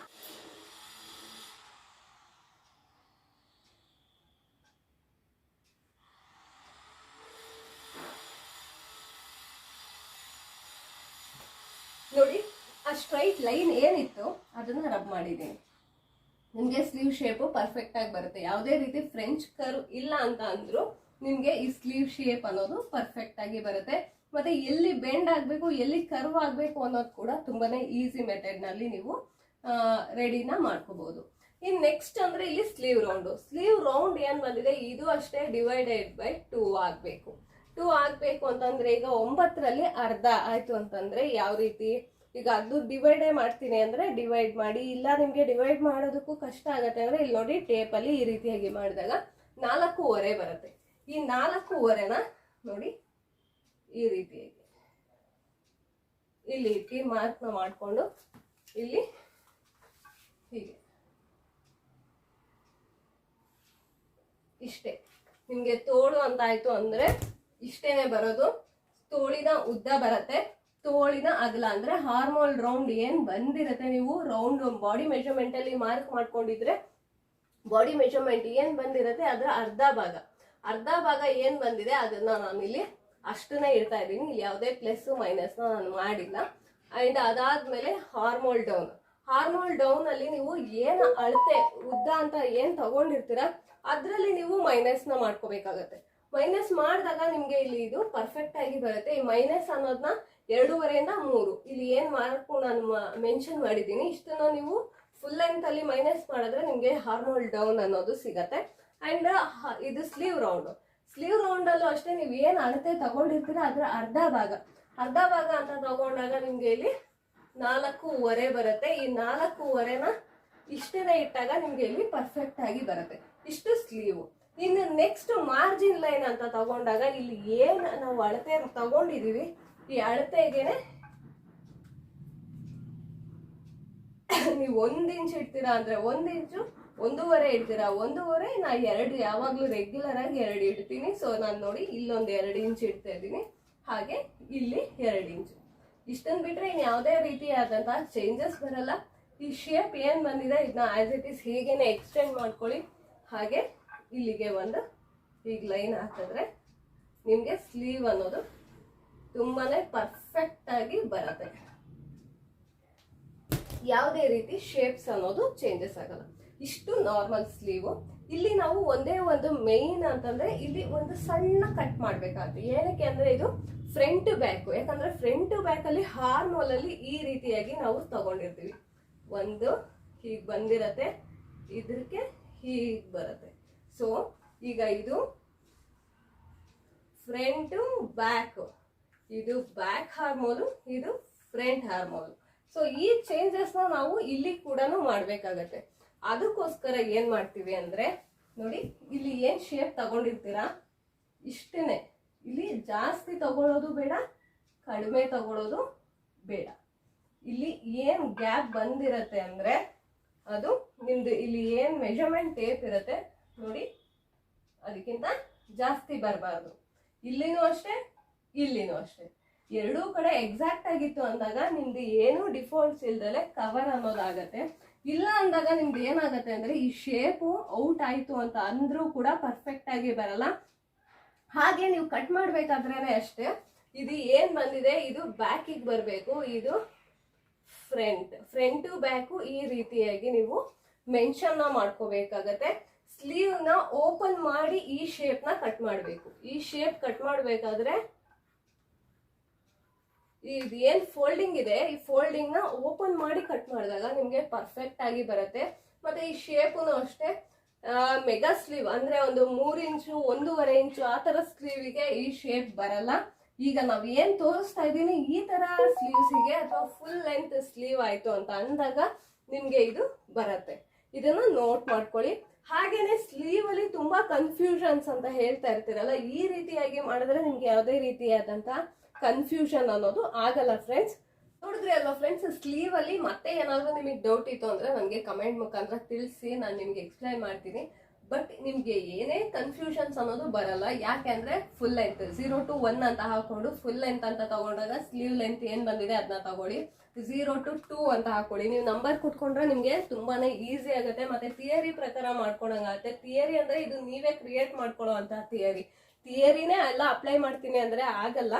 ನೋಡಿ, ಆ ಸ್ಟ್ರೈಟ್ ಲೈನ್ ಏನಿತ್ತು ಅದನ್ನ ರಬ್ ಮಾಡಿದ್ದೀನಿ. ನಿಮಗೆ ಸ್ಲೀವ್ ಶೇಪು ಪರ್ಫೆಕ್ಟ್ ಆಗಿ ಬರುತ್ತೆ. ಯಾವುದೇ ರೀತಿ ಫ್ರೆಂಚ್ ಕರ್ ಇಲ್ಲ ಅಂತ ಅಂದರೂ ನಿಮಗೆ ಈ ಸ್ಲೀವ್ ಶೇಪ್ ಅನ್ನೋದು ಪರ್ಫೆಕ್ಟ್ ಆಗಿ ಬರುತ್ತೆ. ಮತ್ತು ಎಲ್ಲಿ ಬೆಂಡ್ ಆಗಬೇಕು, ಎಲ್ಲಿ ಕರ್ವ್ ಆಗಬೇಕು ಅನ್ನೋದು ಕೂಡ ತುಂಬಾ ಈಸಿ ಮೆಥಡ್ನಲ್ಲಿ ನೀವು ರೆಡಿನ ಮಾಡ್ಕೋಬೋದು. ಇನ್ ನೆಕ್ಸ್ಟ್ ಅಂದರೆ ಇಲ್ಲಿ ಸ್ಲೀವ್ ರೌಂಡು ಸ್ಲೀವ್ ರೌಂಡ್ ಏನು ಬಂದಿದೆ? ಇದು ಅಷ್ಟೇ ಡಿವೈಡೆಡ್ ಬೈ ಟೂ ಆಗಬೇಕು. ಟೂ ಆಗಬೇಕು ಅಂತಂದರೆ ಈಗ ಒಂಬತ್ತರಲ್ಲಿ ಅರ್ಧ ಆಯಿತು ಅಂತಂದರೆ ಯಾವ ರೀತಿ? ಈಗ ಅದು ಡಿವೈಡೇ ಮಾಡ್ತೀನಿ ಅಂದರೆ ಡಿವೈಡ್ ಮಾಡಿ, ಇಲ್ಲ ನಿಮಗೆ ಡಿವೈಡ್ ಮಾಡೋದಕ್ಕೂ ಕಷ್ಟ ಆಗುತ್ತೆ ಅಂದರೆ ಇಲ್ಲಿ ನೋಡಿ ಟೇಪಲ್ಲಿ ಈ ರೀತಿಯಾಗಿ ಮಾಡಿದಾಗ ನಾಲ್ಕೂವರೆ ಬರುತ್ತೆ. ಈ ನಾಲ್ಕೂವರೆನ ನೋಡಿ ಈ ರೀತಿಯಾಗಿ ಇಲ್ಲಿ ಇಟ್ಟು ಮಾರ್ಕ್ನ ಮಾಡಿಕೊಂಡು ಇಲ್ಲಿ ಹೀಗೆ. ಇಷ್ಟೇ. ನಿಮಗೆ ತೋಳು ಅಂತ ಅಂದರೆ ಇಷ್ಟೇ ಬರೋದು. ತೋಳಿನ ಉದ್ದ ಬರತ್ತೆ. ತೋಳಿನ ಅಗಲ ಅಂದ್ರೆ ಹಾರ್ಮೋಲ್ ರೌಂಡ್ ಏನ್ ಬಂದಿರತ್ತೆ ನೀವು ರೌಂಡ್ ಬಾಡಿ ಮೆಜರ್ಮೆಂಟ್ ಅಲ್ಲಿ ಮಾರ್ಕ್ ಮಾಡ್ಕೊಂಡಿದ್ರೆ ಬಾಡಿ ಮೆಜರ್ಮೆಂಟ್ ಏನ್ ಬಂದಿರತ್ತೆ ಅದರ ಅರ್ಧ ಭಾಗ. ಅರ್ಧ ಭಾಗ ಏನ್ ಬಂದಿದೆ ಅದನ್ನ ನಾನು ಇಲ್ಲಿ ಅಷ್ಟನ್ನೇ ಇಡ್ತಾ ಇದ್ದೀನಿ. ಇಲ್ಲಿ ಯಾವುದೇ ಪ್ಲಸ್ ಮೈನಸ್ ನಾನು ಮಾಡಿಲ್ಲ. ಅಂಡ್ ಅದಾದ್ಮೇಲೆ ಹಾರ್ಮೋಲ್ ಡೌನ್. ಹಾರ್ಮೋಲ್ ಡೌನ್ ಅಲ್ಲಿ ನೀವು ಏನ್ ಅಳತೆ, ಉದ್ದ ಅಂತ ಏನ್ ತಗೊಂಡಿರ್ತೀರ ಅದರಲ್ಲಿ ನೀವು ಮೈನಸ್ನ ಮಾಡ್ಕೋಬೇಕಾಗತ್ತೆ. ಮೈನಸ್ ಮಾಡಿದಾಗ ನಿಮ್ಗೆ ಇಲ್ಲಿ ಇದು ಪರ್ಫೆಕ್ಟ್ ಆಗಿ ಬರುತ್ತೆ. ಈ ಮೈನಸ್ ಅನ್ನೋದನ್ನ ಎರಡೂವರೆಯಿಂದ ಮೂರು. ಇಲ್ಲಿ ಏನು ಮಾರ್ಕು ನಾನು ಮೆನ್ಷನ್ ಮಾಡಿದ್ದೀನಿ. ಇಷ್ಟನ್ನ ನೀವು ಫುಲ್ ಲೆಂತ್ ಅಲ್ಲಿ ಮೈನಸ್ ಮಾಡಿದ್ರೆ ನಿಮಗೆ ಹಾರ್ಮೋಲ್ ಡೌನ್ ಅನ್ನೋದು ಸಿಗತ್ತೆ. ಅಂಡ್ ಇದು ಸ್ಲೀವ್ ರೌಂಡ್ ಸ್ಲೀವ್ ರೌಂಡ್ ಅಲ್ಲೂ ಅಷ್ಟೇ ನೀವು ಏನು ಅಳತೆ ತಗೊಂಡಿರ್ತೀರ ಅದರ ಅರ್ಧ ಭಾಗ. ಅರ್ಧ ಭಾಗ ಅಂತ ತಗೊಂಡಾಗ ನಿಮ್ಗೆ ಇಲ್ಲಿ ನಾಲ್ಕೂವರೆ ಬರುತ್ತೆ. ಈ ನಾಲ್ಕೂವರೆನ ಇಷ್ಟೇನೆ ಇಟ್ಟಾಗ ನಿಮ್ಗೆ ಇಲ್ಲಿ ಪರ್ಫೆಕ್ಟ್ ಆಗಿ ಬರುತ್ತೆ. ಇಷ್ಟು ಸ್ಲೀವ್ ಇನ್ನು ನೆಕ್ಸ್ಟ್ ಮಾರ್ಜಿನ್ ಲೈನ್ ಅಂತ ತಗೊಂಡಾಗ ಇಲ್ಲಿ ಏನು ನಾವು ಅಳತೆ ತಗೊಂಡಿದೀವಿ ಈ ಅಳತೆಗೆ ನೀವು ಒಂದ್ ಇಂಚ್ ಇಡ್ತೀರಾ ಅಂದ್ರೆ ಒಂದ್ ಇಂಚು ಒಂದೂವರೆ ಇಡ್ತೀರಾ? ಒಂದೂವರೆ, ನಾ ಎರಡು ಯಾವಾಗ್ಲೂ ರೆಗ್ಯುಲರ್ ಆಗಿ ಎರಡು ಇಡ್ತೀನಿ. ಸೊ ನಾನು ನೋಡಿ ಇಲ್ಲೊಂದು ಎರಡು ಇಂಚ್ ಇಡ್ತಾ ಇದ್ದೀನಿ. ಹಾಗೆ ಇಲ್ಲಿ ಎರಡು ಇಂಚು ಇಷ್ಟನ್ ಬಿಟ್ರೆ ಇನ್ ಯಾವುದೇ ರೀತಿಯಾದಂತಹ ಚೇಂಜಸ್ ಬರಲ್ಲ. ಈ ಶೇಪ್ ಏನ್ ಬಂದಿದೆ ಇದನ್ನ ಆಸ್ ಇಟ್ ಇಸ್ ಹೀಗೇನೆ ಎಕ್ಸ್ಟೆಂಡ್ ಮಾಡ್ಕೊಳ್ಳಿ. ಹಾಗೆ ಇಲ್ಲಿಗೆ ಒಂದು ಈಗ ಲೈನ್ ಹಾಕಿದ್ರೆ ನಿಮ್ಗೆ ಸ್ಲೀವ್ ಅನ್ನೋದು ತುಂಬಾನೇ ಪರ್ಫೆಕ್ಟ್ ಆಗಿ ಬರುತ್ತೆ. ಯಾವುದೇ ರೀತಿ ಶೇಪ್ಸ್ ಅನ್ನೋದು ಚೇಂಜಸ್ ಆಗಲ್ಲ. ಇಷ್ಟು ನಾರ್ಮಲ್ ಸ್ಲೀವು ಇಲ್ಲಿ ನಾವು ಒಂದೇ ಒಂದು ಮೇನ್ ಅಂತಂದ್ರೆ ಇಲ್ಲಿ ಒಂದು ಸಣ್ಣ ಕಟ್ ಮಾಡ್ಬೇಕಾಗುತ್ತೆ. ಏನಕ್ಕೆ ಅಂದ್ರೆ ಇದು ಫ್ರಂಟ್ ಬ್ಯಾಕ್ ಯಾಕಂದ್ರೆ ಫ್ರಂಟ್ ಬ್ಯಾಕ್ ಅಲ್ಲಿ ಹಾರ್ಮೋಲ್ ಅಲ್ಲಿ ಈ ರೀತಿಯಾಗಿ ನಾವು ತಗೊಂಡಿರ್ತೀವಿ. ಒಂದು ಹೀಗ್ ಬಂದಿರತ್ತೆ. ಇದಕ್ಕೆ ಹೀಗ್ ಬರುತ್ತೆ. ಸೊ ಈಗ ಇದು ಫ್ರಂಟ್ ಬ್ಯಾಕ್ ಇದು ಬ್ಯಾಕ್ ಹಾರ್ಮೋನು ಇದು ಫ್ರಂಟ್ ಹಾರ್ಮೋನು ಸೊ ಈ ಚೇಂಜಸ್ನ ನಾವು ಇಲ್ಲಿ ಕೂಡ ಮಾಡಬೇಕಾಗತ್ತೆ. ಅದಕ್ಕೋಸ್ಕರ ಏನು ಮಾಡ್ತೀವಿ ಅಂದ್ರೆ, ನೋಡಿ, ಇಲ್ಲಿ ಏನು ಶೇಪ್ ತಗೊಂಡಿರ್ತೀರಾ? ಇಷ್ಟೇನೆ ಇಲ್ಲಿ ಜಾಸ್ತಿ ತಗೊಳ್ಳೋದು ಬೇಡ, ಕಡಿಮೆ ತಗೊಳ್ಳೋದು ಬೇಡ. ಇಲ್ಲಿ ಏನು ಗ್ಯಾಪ್ ಬಂದಿರತ್ತೆ ಅಂದ್ರೆ, ಅದು ನಿಮ್ದು ಇಲ್ಲಿ ಏನು ಮೆಜರ್ಮೆಂಟ್ ಟೇಪ್ ಇರತ್ತೆ, ನೋಡಿ, ಅದಕ್ಕಿಂತ ಜಾಸ್ತಿ ಬರಬಾರ್ದು. ಇಲ್ಲಿನೂ ಅಷ್ಟೇ ಇಲ್ಲಿನೂ ಅಷ್ಟೇ. ಎರಡೂ ಕಡೆ ಎಕ್ಸಾಕ್ಟ್ ಆಗಿತ್ತು ಅಂದಾಗ ನಿಮ್ದು ಏನು ಡಿಫಾಲ್ಟ್ಸ್ ಇಲ್ದಲೆ ಕವರ್ ಅನ್ನೋದಾಗತ್ತೆ. ಇಲ್ಲ ಅಂದಾಗ ನಿಮ್ದು ಏನಾಗತ್ತೆ ಅಂದ್ರೆ ಈ ಶೇಪು ಔಟ್ ಆಯಿತು ಅಂತ ಅಂದ್ರೂ ಕೂಡ ಪರ್ಫೆಕ್ಟ್ ಆಗಿ ಬರಲ್ಲ. ಹಾಗೆ ನೀವು ಕಟ್ ಮಾಡ್ಬೇಕಾದ್ರೇನೆ ಅಷ್ಟೇ, ಇದು ಏನ್ ಬಂದಿದೆ? ಇದು ಬ್ಯಾಕಿಗೆ ಬರಬೇಕು, ಇದು ಫ್ರಂಟ್ ಫ್ರಂಟು ಬ್ಯಾಕು ಈ ರೀತಿಯಾಗಿ ನೀವು ಮೆನ್ಷನ್ನ ಮಾಡ್ಕೋಬೇಕಾಗತ್ತೆ. ಸ್ಲೀವ್ನ ಓಪನ್ ಮಾಡಿ ಈ ಶೇಪ್ನ ಕಟ್ ಮಾಡಬೇಕು. ಈ ಶೇಪ್ ಕಟ್ ಮಾಡ್ಬೇಕಾದ್ರೆ ಇದು ಏನು ಫೋಲ್ಡಿಂಗ್ ಇದೆ. ಈ ಫೋಲ್ಡಿಂಗ್ನ ಓಪನ್ ಮಾಡಿ ಕಟ್ ಮಾಡಿದಾಗ ನಿಮಗೆ ಪರ್ಫೆಕ್ಟ್ ಆಗಿ ಬರುತ್ತೆ. ಮತ್ತೆ ಈ ಶೇಪುನು ಅಷ್ಟೇ ಮೆಗಾ ಸ್ಲೀವ್ ಅಂದ್ರೆ ಒಂದು ಮೂರು ಇಂಚು, ಒಂದೂವರೆ ಇಂಚು ಆ ತರ ಸ್ಲೀವಿಗೆ ಈ ಶೇಪ್ ಬರಲ್ಲ. ಈಗ ನಾವು ಏನು ತೋರಿಸ್ತಾ ಇದ್ದೀನಿ, ಈ ತರ ಸ್ಲೀವ್ಸಿಗೆ ಅಥವಾ ಫುಲ್ ಲೆಂತ್ ಸ್ಲೀವ್ ಆಯ್ತು ಅಂತ ಅಂದಾಗ ನಿಮಗೆ ಇದು ಬರುತ್ತೆ. ಇದನ್ನ ನೋಟ್ ಮಾಡ್ಕೊಳ್ಳಿ. ಹಾಗೇನೆ ಸ್ಲೀವ್ ಅಲ್ಲಿ ತುಂಬಾ ಕನ್ಫ್ಯೂಷನ್ಸ್ ಅಂತ ಹೇಳ್ತಾ ಇರ್ತೀರಲ್ಲ, ಈ ರೀತಿಯಾಗಿ ಮಾಡಿದ್ರೆ ನಿಮ್ಗೆ ಯಾವುದೇ ರೀತಿಯಾದಂತ ಕನ್ಫ್ಯೂಷನ್ ಅನ್ನೋದು ಆಗಲ್ಲ ಫ್ರೆಂಡ್ಸ್ ನೋಡಿದ್ರಿ ಅಲ್ವಾ ಫ್ರೆಂಡ್ಸ್ ಸ್ಲೀವ್ ಅಲ್ಲಿ ಮತ್ತೆ ಏನಾದರೂ ನಿಮಗೆ ಡೌಟ್ ಇತ್ತು ಅಂದ್ರೆ ನನಗೆ ಕಮೆಂಟ್ ಮುಖಾಂತರ ತಿಳಿಸಿ, ನಾನು ನಿಮ್ಗೆ ಎಕ್ಸ್ಪ್ಲೈನ್ ಮಾಡ್ತೀನಿ. ಬಟ್ ನಿಮ್ಗೆ ಏನೇ ಕನ್ಫ್ಯೂಷನ್ಸ್ ಅನ್ನೋದು ಬರಲ್ಲ. ಯಾಕೆಂದ್ರೆ full length zero to one ಅಂತ ಹಾಕೊಂಡು ಫುಲ್ ಲೆಂತ್ ಅಂತ ತಗೊಂಡಾಗ ಸ್ಲೀವ್ ಲೆಂತ್ ಏನ್ ಬಂದಿದೆ ಅದನ್ನ ತಗೊಳ್ಳಿ. ಝೀರೋ ಟು ಟೂ ಅಂತ ಹಾಕೊಳ್ಳಿ ನೀವು ನಂಬರ್ ಕುಟ್ಕೊಂಡ್ರೆ ನಿಮ್ಗೆ ತುಂಬಾನೇ ಈಸಿ ಆಗುತ್ತೆ. ಮತ್ತೆ ಥಿಯರಿ ಪ್ರಕಾರ ಮಾಡ್ಕೊಳಂಗಾಗುತ್ತೆ ಥಿಯರಿ ಅಂದ್ರೆ ಇದು ನೀವೇ ಕ್ರಿಯೇಟ್ ಮಾಡ್ಕೊಳ್ಳೋ ಅಂತ ಥಿಯರಿ ಥಿಯರಿನೇ ಎಲ್ಲ ಅಪ್ಲೈ ಮಾಡ್ತೀನಿ ಅಂದ್ರೆ ಆಗಲ್ಲ.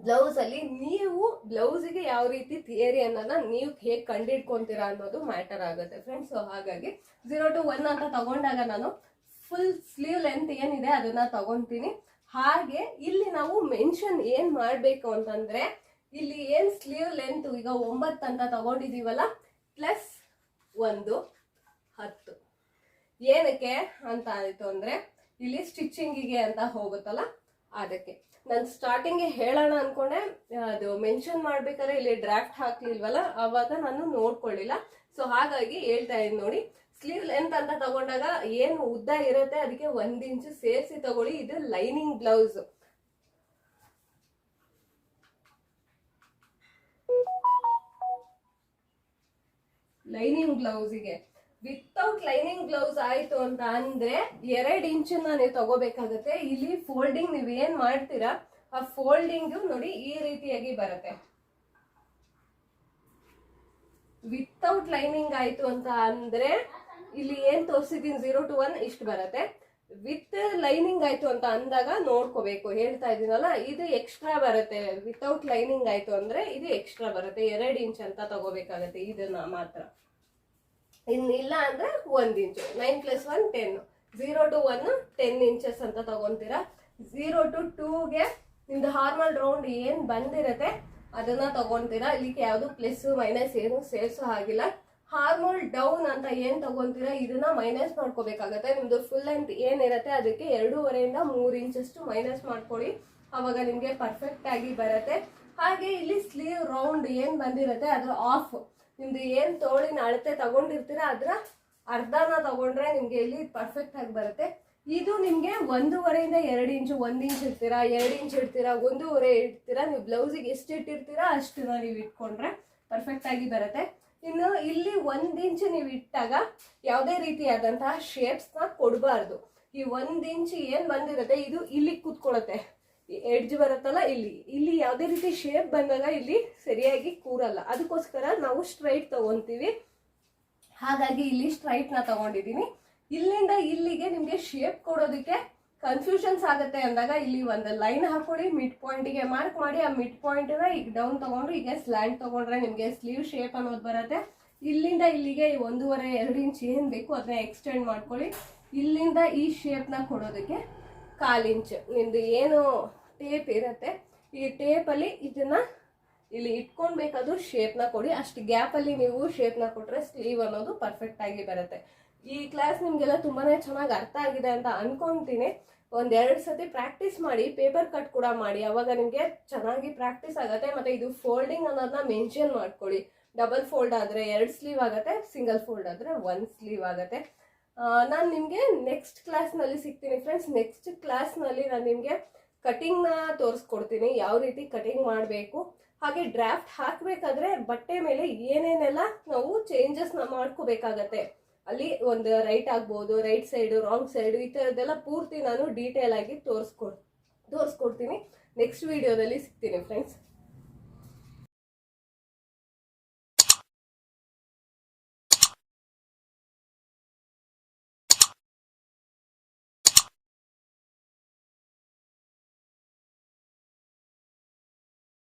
ಬ್ಲೌಸ್ ಅಲ್ಲಿ ನೀವು ಬ್ಲೌಸಿಗೆ ಯಾವ ರೀತಿ ಥಿಯರಿ ಅನ್ನೋದನ್ನ ನೀವು ಹೇಗೆ ಕಂಡಿಡ್ಕೊಂತೀರಾ ಅನ್ನೋದು ಮ್ಯಾಟರ್ ಆಗುತ್ತೆ. ಫ್ರೆಂಡ್ಸ್ ಸೊ ಹಾಗಾಗಿ ಝೀರೋ ಟು ಒನ್ ಅಂತ ತಗೊಂಡಾಗ ನಾನು ಫುಲ್ ಸ್ಲೀವ್ ಲೆಂತ್ ಏನಿದೆ ಅದನ್ನ ತಗೊಂತೀನಿ. ಹಾಗೆ ಇಲ್ಲಿ ನಾವು ಮೆನ್ಷನ್ ಏನ್ ಮಾಡ್ಬೇಕು ಅಂತಂದ್ರೆ ಇಲ್ಲಿ ಏನ್ ಸ್ಲೀವ್ ಲೆಂತ್ ಈಗ ಒಂಬತ್ತು ಅಂತ ತಗೊಂಡಿದೀವಲ್ಲ ಪ್ಲಸ್ ಒಂದು, ಹತ್ತು. ಏನಕ್ಕೆ ಅಂತ ಆಯ್ತು ಅಂದ್ರೆ ಇಲ್ಲಿ ಸ್ಟಿಚಿಂಗಿಗೆ ಅಂತ ಹೋಗುತ್ತಲ್ಲ, ಅದಕ್ಕೆ. ನಾನು ಸ್ಟಾರ್ಟಿಂಗ್ ಹೇಳೋಣ ಅನ್ಕೊಂಡೆ. ಅದು ಮೆನ್ಷನ್ ಮಾಡ್ಬೇಕಾದ್ರೆ ಇಲ್ಲಿ ಡ್ರಾಫ್ಟ್ ಹಾಕ್ಲಿಲ್ವಲ್ಲ, ಅವಾಗ ನಾನು ನೋಡ್ಕೊಳ್ಳಿಲ್ಲ. ಸೊ ಹಾಗಾಗಿ ಹೇಳ್ತಾ ಇದ್ದೀನಿ ನೋಡಿ. ಸ್ಲೀವ್ ಲೆಂತ್ ಅಂತ ತಗೊಂಡಾಗ ಏನು ಉದ್ದ ಇರುತ್ತೆ ಅದಕ್ಕೆ ಒಂದ್ ಇಂಚು ಸೇರಿಸಿ ತಗೊಳ್ಳಿ. ಇದು ಲೈನಿಂಗ್ ಬ್ಲೌಸ್ ಲೈನಿಂಗ್ ಬ್ಲೌಸಿಗೆ ವಿತೌಟ್ ಲೈನಿಂಗ್ ಗ್ಲೌಸ್ ಆಯ್ತು ಅಂತ ಅಂದ್ರೆ ಎರಡ್ ಇಂಚನ್ನ ನೀವು ತಗೋಬೇಕಾಗತ್ತೆ. ಇಲ್ಲಿ ಫೋಲ್ಡಿಂಗ್ ನೀವು ಏನ್ ಮಾಡ್ತೀರಾ, ಆ ಫೋಲ್ಡಿಂಗ್ ನೋಡಿ ಈ ರೀತಿಯಾಗಿ ಬರುತ್ತೆ. ವಿತೌಟ್ ಲೈನಿಂಗ್ ಆಯ್ತು ಅಂತ ಅಂದ್ರೆ ಇಲ್ಲಿ ಏನ್ ತೋರಿಸಿದೀನಿ ಜೀರೋ ಟು ಒನ್ ಇಷ್ಟು ಬರುತ್ತೆ. ವಿತ್ ಲೈನಿಂಗ್ ಆಯ್ತು ಅಂತ ಅಂದಾಗ ನೋಡ್ಕೋಬೇಕು. ಹೇಳ್ತಾ ಇದೀನಲ್ಲ ಇದು ಎಕ್ಸ್ಟ್ರಾ ಬರುತ್ತೆ. ವಿತೌಟ್ ಲೈನಿಂಗ್ ಆಯ್ತು ಅಂದ್ರೆ ಇದು ಎಕ್ಸ್ಟ್ರಾ ಬರುತ್ತೆ. ಎರಡು ಇಂಚ್ ಅಂತ ತಗೋಬೇಕಾಗತ್ತೆ. ಇದನ್ನ ಮಾತ್ರ. ಇನ್ ಇಲ್ಲ ಅಂದ್ರೆ ಒಂದ್ inch. Nine plus one ten zero to one ten inches ಅಂತ ತಗೊಂತೀರಾ? ಝೀರೋ ಟು ಟೂಗೆ ನಿಮ್ದು ಹಾರ್ಮಲ್ ರೌಂಡ್ ಏನ್ ಬಂದಿರತ್ತೆ, ಅದನ್ನ ತಗೊಂತೀರಾ? ಇಲ್ಲಿಗೆ ಯಾವುದು ಪ್ಲಸ್ ಮೈನಸ್ ಏನು ಸೇರ್ಸೋ ಹಾಗಿಲ್ಲ. ಹಾರ್ಮೋಲ್ ಡೌನ್ ಅಂತ ಏನ್ ತಗೊಂತೀರಾ? ಇದನ್ನ ಮೈನಸ್ ಮಾಡ್ಕೋಬೇಕಾಗತ್ತೆ. ನಿಮ್ದು ಫುಲ್ ಲೆಂತ್ ಏನಿರತ್ತೆ, ಅದಕ್ಕೆ ಎರಡೂವರೆಯಿಂದ ಮೂರ್ ಇಂಚಷ್ಟು ಮೈನಸ್ ಮಾಡ್ಕೊಳ್ಳಿ. ಅವಾಗ ನಿಮ್ಗೆ ಪರ್ಫೆಕ್ಟ್ ಆಗಿ ಬರುತ್ತೆ. ಹಾಗೆ ಇಲ್ಲಿ ಸ್ಲೀವ್ ರೌಂಡ್ ಏನ್ ಬಂದಿರತ್ತೆ, ಅದು ಆಫ್ ನಿಮ್ದು ಏನು ತೋಳಿನ ಅಳತೆ ತಗೊಂಡಿರ್ತೀರ ಅದ್ರ ಅರ್ಧನ ತಗೊಂಡ್ರೆ ನಿಮ್ಗೆ ಇಲ್ಲಿ ಪರ್ಫೆಕ್ಟ್ ಆಗಿ ಬರುತ್ತೆ. ಇದು ನಿಮ್ಗೆ ಒಂದೂವರೆಯಿಂದ ಎರಡು ಇಂಚು, ಒಂದು ಇಂಚ್ ಇಡ್ತೀರಾ, ಎರಡು ಇಂಚ್ ಇಡ್ತೀರಾ, ಒಂದೂವರೆ ಇಡ್ತೀರಾ, ನೀವು ಬ್ಲೌಸಿಗೆ ಎಷ್ಟು ಇಟ್ಟಿರ್ತೀರಾ ಅಷ್ಟನ್ನ ನೀವು ಇಟ್ಕೊಂಡ್ರೆ ಪರ್ಫೆಕ್ಟ್ ಆಗಿ ಬರುತ್ತೆ. ಇನ್ನು ಇಲ್ಲಿ ಒಂದು ಇಂಚು ನೀವು ಇಟ್ಟಾಗ ಯಾವುದೇ ರೀತಿಯಾದಂತಹ ಶೇಪ್ಸ್ನ ಕೊಡಬಾರ್ದು. ಈ ಒಂದು ಇಂಚ್ ಏನು ಬಂದಿರುತ್ತೆ, ಇದು ಇಲ್ಲಿ ಕೂತ್ಕೊಳ್ಳುತ್ತೆ ಎಡ್ಜ್ ಬರುತ್ತಲ್ಲ ಇಲ್ಲಿ. ಇಲ್ಲಿ ಯಾವುದೇ ರೀತಿ ಶೇಪ್ ಬಂದಾಗ ಇಲ್ಲಿ ಸರಿಯಾಗಿ ಕೂರಲ್ಲ. ಅದಕ್ಕೋಸ್ಕರ ನಾವು ಸ್ಟ್ರೈಟ್ ತಗೊಂತೀವಿ ಹಾಗಾಗಿ ಇಲ್ಲಿ ಸ್ಟ್ರೈಟ್ನ ತಗೊಂಡಿದ್ದೀನಿ. ಇಲ್ಲಿಂದ ಇಲ್ಲಿಗೆ ನಿಮಗೆ ಶೇಪ್ ಕೊಡೋದಕ್ಕೆ ಕನ್ಫ್ಯೂಷನ್ಸ್ ಆಗುತ್ತೆ ಅಂದಾಗ ಇಲ್ಲಿ ಒಂದು ಲೈನ್ ಹಾಕೊಳ್ಳಿ. ಮಿಡ್ ಪಾಯಿಂಟಿಗೆ ಮಾರ್ಕ್ ಮಾಡಿ, ಆ ಮಿಡ್ ಪಾಯಿಂಟ್ ಈಗ ಡೌನ್ ತಗೊಂಡ್ರೆ ಈಗ ಸ್ಲ್ಯಾಂಡ್ ತಗೊಂಡ್ರೆ ನಿಮಗೆ ಸ್ಲೀವ್ ಶೇಪ್ ಅನ್ನೋದು ಬರುತ್ತೆ. ಇಲ್ಲಿಂದ ಇಲ್ಲಿಗೆ ಒಂದೂವರೆ, ಎರಡು ಇಂಚ್ ಏನು ಬೇಕು ಅದನ್ನ ಎಕ್ಸ್ಟೆಂಡ್ ಮಾಡ್ಕೊಳ್ಳಿ. ಇಲ್ಲಿಂದ ಈ ಶೇಪ್ನ ಕೊಡೋದಕ್ಕೆ ಕಾಲು ಇಂಚು ನಿಮ್ದು ಏನು ಟೇಪ್ ಇರುತ್ತೆ. ಈ ಟೇಪಲ್ಲಿ ಇದನ್ನ ಇಲ್ಲಿ ಇಟ್ಕೊಳ್ಬೇಕಾದ್ರೂ ಶೇಪ್ನ ಕೊಡಿ. ಅಷ್ಟು ಗ್ಯಾಪಲ್ಲಿ ನೀವು ಶೇಪ್ನ ಕೊಟ್ಟರೆ ಸ್ಲೀವ್ ಅನ್ನೋದು ಪರ್ಫೆಕ್ಟ್ ಆಗಿ ಬರುತ್ತೆ. ಈ ಕ್ಲಾಸ್ ನಿಮಗೆಲ್ಲ ತುಂಬಾನೇ ಚೆನ್ನಾಗಿ ಅರ್ಥ ಆಗಿದೆ ಅಂತ ಅನ್ಕೊಂತೀನಿ. ಒಂದೆರಡು ಸತಿ ಪ್ರಾಕ್ಟೀಸ್ ಮಾಡಿ ಪೇಪರ್ ಕಟ್ ಕೂಡ ಮಾಡಿ. ಅವಾಗ ನಿಮಗೆ ಚೆನ್ನಾಗಿ ಪ್ರಾಕ್ಟೀಸ್ ಆಗುತ್ತೆ. ಮತ್ತೆ ಇದು ಫೋಲ್ಡಿಂಗ್ ಅನ್ನೋದನ್ನ ಮೆನ್ಷನ್ ಮಾಡ್ಕೊಳ್ಳಿ. ಡಬಲ್ ಫೋಲ್ಡ್ ಆದ್ರೆ ಎರಡು ಸ್ಲೀವ್ ಆಗುತ್ತೆ ಸಿಂಗಲ್ ಫೋಲ್ಡ್ ಆದ್ರೆ ಒನ್ ಸ್ಲೀವ್ ಆಗುತ್ತೆ. ನಾನು ನಿಮಗೆ ನೆಕ್ಸ್ಟ್ ಕ್ಲಾಸ್ನಲ್ಲಿ ಸಿಗ್ತೀನಿ ಫ್ರೆಂಡ್ಸ್ ನೆಕ್ಸ್ಟ್ ಕ್ಲಾಸ್ನಲ್ಲಿ ನಾನು ನಿಮಗೆ ಕಟಿಂಗ್ನ ತೋರಿಸ್ಕೊಡ್ತೀನಿ, ಯಾವ ರೀತಿ ಕಟಿಂಗ್ ಮಾಡಬೇಕು, ಹಾಗೆ ಡ್ರಾಫ್ಟ್ ಹಾಕಬೇಕಾದ್ರೆ ಬಟ್ಟೆ ಮೇಲೆ ಏನೇನೆಲ್ಲ ನಾವು ಚೇಂಜಸ್ನ ಮಾಡ್ಕೋಬೇಕಾಗತ್ತೆ. ಅಲ್ಲಿ ಒಂದು ರೈಟ್ ಆಗ್ಬೋದು ರೈಟ್ ಸೈಡ್ ರಾಂಗ್ ಸೈಡ್ ಈ ಥರದ್ದೆಲ್ಲ ಪೂರ್ತಿ ನಾನು ಡೀಟೇಲ್ ಆಗಿ ತೋರಿಸ್ಕೊಡ್, ತೋರಿಸ್ಕೊಡ್ತೀನಿ. ನೆಕ್ಸ್ಟ್ ವಿಡಿಯೋದಲ್ಲಿ ಸಿಗ್ತೀನಿ ಫ್ರೆಂಡ್ಸ್